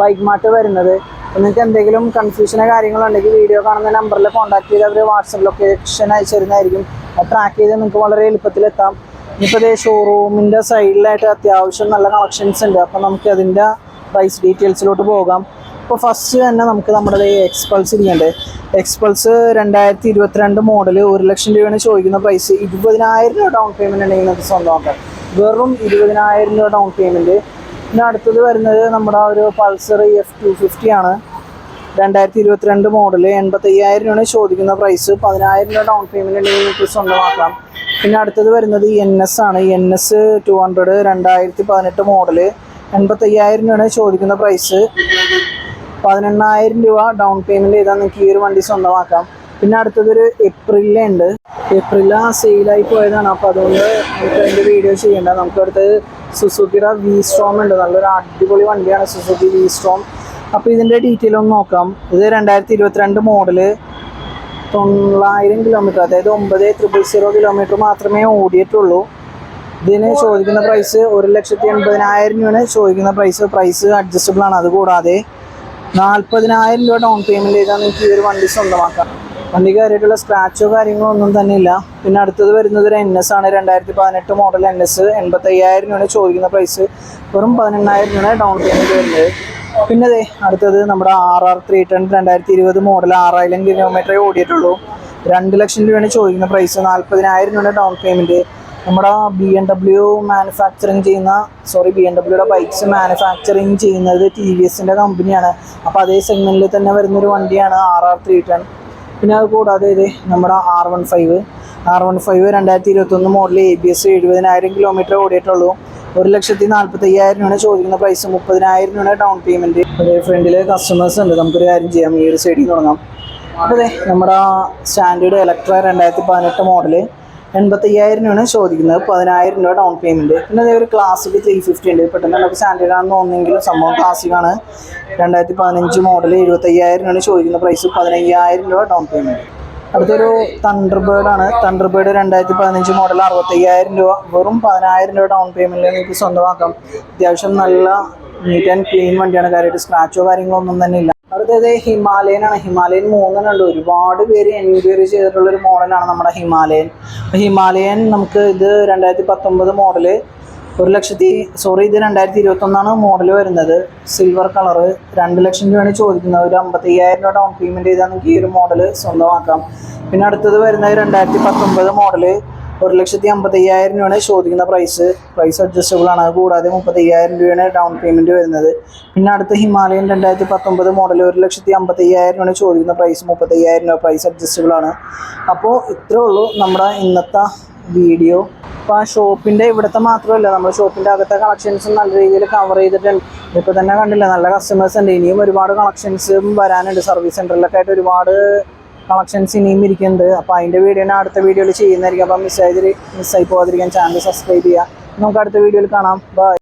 Speaker 1: ബൈക്ക് മാർട്ട് വരുന്നത്. നിങ്ങൾക്ക് എന്തെങ്കിലും കൺഫ്യൂഷനോ കാര്യങ്ങളോ ഉണ്ടെങ്കിൽ വീഡിയോ കാണുന്ന നമ്പറിൽ കോൺടാക്ട് ചെയ്ത് അവർ വാട്സപ്പ് ലൊക്കേഷൻ അയച്ചു തരുന്നതായിരിക്കും. ട്രാക്ക് ചെയ്ത് നിങ്ങൾക്ക് വളരെ എളുപ്പത്തിൽ എത്താം. ഇനിയിപ്പോൾ ഇതേ ഷോറൂമിന്റെ സൈഡിലായിട്ട് അത്യാവശ്യം നല്ല കളക്ഷൻസ് ഉണ്ട്. അപ്പോൾ നമുക്ക് അതിന്റെ പ്രൈസ് ഡീറ്റെയിൽസിലോട്ട് പോകാം. ഇപ്പോൾ ഫസ്റ്റ് തന്നെ നമുക്ക് നമ്മുടെ ഈ എക്സ്പൾസ് ഇരിക്കണ്ടേ? എക്സ്പൾസ് രണ്ടായിരത്തി ഇരുപത്തിരണ്ട് മോഡൽ ഒരു ലക്ഷം രൂപയാണ് ചോദിക്കുന്ന പ്രൈസ് ഇരുപതിനായിരം രൂപ ഡൗൺ പേയ്മെന്റ് ഉണ്ടെങ്കിൽ നമുക്ക് സ്വന്തമാക്കാം വെറും ഇരുപതിനായിരം രൂപ ഡൗൺ പേയ്മെന്റ് പിന്നെ അടുത്തത് വരുന്നത് നമ്മുടെ ഒരു പൾസർ എഫ് ടു ഫിഫ്റ്റി ആണ്. രണ്ടായിരത്തി ഇരുപത്തിരണ്ട് മോഡൽ എൺപത്തയ്യായിരം രൂപയാണ് ചോദിക്കുന്ന പ്രൈസ് പതിനായിരം രൂപ ഡൗൺ പേയ്മെന്റ് ഉണ്ടെങ്കിൽ നമുക്ക് സ്വന്തമാക്കാം. പിന്നെ അടുത്തത് വരുന്നത് എൻ എസ് ആണ്. എൻ എസ് ടു ഹൺഡ്രഡ് രണ്ടായിരത്തി പതിനെട്ട് മോഡൽ എൺപത്തയ്യായിരം രൂപയാണ് ചോദിക്കുന്ന പ്രൈസ് പതിനെണ്ണായിരം രൂപ ഡൗൺ പേയ്മെന്റ് ചെയ്താൽ നിങ്ങൾക്ക് ഈ ഒരു വണ്ടി സ്വന്തമാക്കാം. പിന്നെ അടുത്തതൊരു ഏപ്രിലെ ഉണ്ട്. ഏപ്രില സെയിലായി പോയതാണ്. അപ്പോൾ അതുകൊണ്ട് നമുക്ക് അതിന്റെ വീഡിയോ ചെയ്യേണ്ട. നമുക്ക് അടുത്ത് സുസുക്കിയുടെ വി സ്ട്രോം ഉണ്ട്. നല്ലൊരു അടിപൊളി വണ്ടിയാണ് സുസുക്കി വി സ്ട്രോം അപ്പോൾ ഇതിന്റെ ഡീറ്റെയിൽ ഒന്ന് നോക്കാം. ഇത് രണ്ടായിരത്തി ഇരുപത്തിരണ്ട് മോഡൽ തൊള്ളായിരം കിലോമീറ്റർ അതായത് ഒമ്പത് ട്രിപ്പിൾ സീറോ കിലോമീറ്റർ മാത്രമേ ഓടിയിട്ടുള്ളൂ. ഇതിന് ചോദിക്കുന്ന പ്രൈസ് ഒരു ലക്ഷത്തി എൺപതിനായിരം രൂപയാണ് ചോദിക്കുന്ന പ്രൈസ് പ്രൈസ് അഡ്ജസ്റ്റബിൾ ആണ്. അതുകൂടാതെ നാൽപ്പതിനായിരം രൂപ ഡൗൺ പേയ്മെന്റ് ചെയ്താൽ നിങ്ങൾക്ക് ഈ ഒരു വണ്ടി സ്വന്തമാക്കാം. വണ്ടിക്ക് കാര്യമായിട്ടുള്ള സ്ക്രാച്ചോ കാര്യങ്ങളോ ഒന്നും തന്നെ ഇല്ല പിന്നെ അടുത്തത് വരുന്നത് ഒരു എൻ എസ് ആണ്. രണ്ടായിരത്തി പതിനെട്ട് മോഡൽ എൻ എസ് എൺപത്തയ്യായിരം രൂപയാണ് ചോദിക്കുന്ന പ്രൈസ് വെറും പതിനെണ്ണായിരം രൂപയാണ് ഡൗൺ പേയ്മെന്റ് വരുന്നത്. പിന്നെ അതെ അടുത്തത് നമ്മുടെ ആർ ആർ ത്രീ ടെൻ രണ്ടായിരത്തി ഇരുപത് മോഡൽ ആറായിരം കിലോമീറ്ററേ ഓടിയിട്ടുള്ളൂ. രണ്ട് ലക്ഷം രൂപയാണ് ചോദിക്കുന്ന പ്രൈസ് നാൽപ്പതിനായിരം രൂപയാണ് ഡൗൺ പേയ്മെന്റ് നമ്മുടെ ബി എം ഡബ്ല്യു മാനുഫാക്ചറിങ് ചെയ്യുന്ന സോറി ബി എം ഡബ്ല്യൂടെ ബൈക്സ് മാനുഫാക്ചറിങ് ചെയ്യുന്നത് ടി വി എസിന്റെ കമ്പനിയാണ് അപ്പോൾ അതേ സെഗ്മെന്റിൽ തന്നെ വരുന്നൊരു വണ്ടിയാണ് ആർ ആർ ത്രീ ടെൻ പിന്നെ അത് കൂടാതെ ഇത് നമ്മുടെ R one five R one five രണ്ടായിരത്തി ഇരുപത്തൊന്ന് മോഡൽ എ ബി എസ് എഴുപതിനായിരം കിലോമീറ്റർ ഓടിയിട്ടുള്ളൂ. ഒരു ലക്ഷത്തി നാൽപ്പത്തി അയ്യായിരം രൂപയാണ് ചോദിക്കുന്ന പ്രൈസ് മുപ്പതിനായിരം രൂപയാണ് ഡൗൺ പേയ്മെന്റ് അതേ ഫ്രണ്ടിൽ കസ്റ്റമേഴ്സ് ഉണ്ട്. നമുക്കൊരു കാര്യം ചെയ്യാം. ഈ ഒരു സൈഡിൽ തുടങ്ങാം. അതെ നമ്മുടെ സ്റ്റാൻഡേർഡ് ഇലക്ട്ര രണ്ടായിരത്തി പതിനെട്ട് മോഡൽ എൺപത്തി അയ്യായിരം രൂപയാണ് ചോദിക്കുന്നത്. പതിനായിരം രൂപ ഡൗൺ പേയ്മെന്റ് പിന്നെ അതേ ഒരു ത്രീ ഫിഫ്റ്റി ഉണ്ട്. പെട്ടെന്ന് നമുക്ക് സ്റ്റാൻഡേർഡ് ആണെന്ന് തോന്നുന്നെങ്കിലും സംഭവം ക്ലാസിക് ആണ്. രണ്ടായിരത്തി പതിനഞ്ച് മോഡൽ എഴുപത്തി അയ്യായിരം രൂപയാണ് ചോദിക്കുന്ന പ്രൈസ് പതിനയ്യായിരം രൂപ ഡൗൺ പേയ്മെന്റ് അടുത്തൊരു തണ്ടർബേർഡ് ആണ്. തണ്ടർബേർഡ് രണ്ടായിരത്തി പതിനഞ്ച് മോഡൽ അറുപത്തയ്യായിരം രൂപ. വെറും പതിനായിരം രൂപ ഡൗൺ പേയ്മെന്റിൽ നിങ്ങൾക്ക് സ്വന്തമാക്കാം. അത്യാവശ്യം നല്ല നീറ്റ് ആൻഡ് ക്ലീൻ വണ്ടിയാണ്. കാര്യമായിട്ട് സ്ക്രാച്ചോ കാര്യങ്ങളോ ഒന്നും തന്നെ ഇല്ല. അടുത്തത് ഹിമാലയൻ ആണ്. ഹിമാലയൻ മൂന്നെണ്ണം ഉണ്ട്. ഒരുപാട് പേര് എൻക്വയറി ചെയ്തിട്ടുള്ള ഒരു മോഡലാണ് നമ്മുടെ ഹിമാലയൻ. ഹിമാലയൻ നമുക്ക് ഇത് രണ്ടായിരത്തി പത്തൊമ്പത് മോഡൽ ഒരു ലക്ഷത്തി സോറി ഇത് രണ്ടായിരത്തി ഇരുപത്തി ഒന്നാണ് മോഡൽ വരുന്നത്. സിൽവർ കളറ് രണ്ട് ലക്ഷം രൂപയാണ് ചോദിക്കുന്നത്. ഒരു അമ്പത്തി അയ്യായിരം രൂപ ഡൗൺ ചെയ്താൽ നമുക്ക് ഈ ഒരു മോഡൽ സ്വന്തമാക്കാം. പിന്നെ അടുത്തത് വരുന്നത് രണ്ടായിരത്തി പത്തൊമ്പത് മോഡൽ ഒരു ലക്ഷത്തി അമ്പത്തി അയ്യായിരം രൂപയാണ് ചോദിക്കുന്ന പ്രൈസ് പ്രൈസ് അഡ്ജസ്റ്റബിൾ ആണ്. കൂടാതെ മുപ്പത്തി അയ്യായിരം രൂപയാണ് ഡൗൺ പേയ്മെന്റ് വരുന്നത്. പിന്നെ അടുത്ത ഹിമാലയൻ രണ്ടായിരത്തി പത്തൊമ്പത് മോഡൽ ഒരു ലക്ഷത്തി അമ്പത്തി അയ്യായിരം രൂപയാണ് ചോദിക്കുന്ന പ്രൈസ് മുപ്പത്തി അയ്യായിരം രൂപ പ്രൈസ് അഡ്ജസ്റ്റബിൾ ആണ്. അപ്പോൾ ഇത്രേ ഉള്ളൂ നമ്മുടെ ഇന്നത്തെ വീഡിയോ അപ്പോൾ ആ ഷോപ്പിന്റെ ഇവിടുത്തെ മാത്രമല്ല നമ്മുടെ ഷോപ്പിന്റെ അകത്തെ കളക്ഷൻസ് നല്ല രീതിയിൽ കവർ ചെയ്തിട്ടുണ്ട്. ഇപ്പോൾ തന്നെ കണ്ടില്ല നല്ല കസ്റ്റമേഴ്സ് ഉണ്ട്. ഇനിയും ഒരുപാട് കളക്ഷൻസും വരാനുണ്ട്. സർവീസ് സെന്ററിലൊക്കെ ആയിട്ട് ഒരുപാട് കളക്ഷൻസ് ഇനിയും ഇരിക്കുന്നുണ്ട്. അപ്പോൾ അതിന്റെ വീഡിയോ ഞാൻ അടുത്ത വീഡിയോയിൽ ചെയ്യുന്നതായിരിക്കും. അപ്പോൾ മിസ്സായി മിസ്സായി പോകാതിരിക്കാൻ ചാനൽ സബ്സ്ക്രൈബ് ചെയ്യുക. നമുക്ക് അടുത്ത വീഡിയോയിൽ കാണാം. ബൈ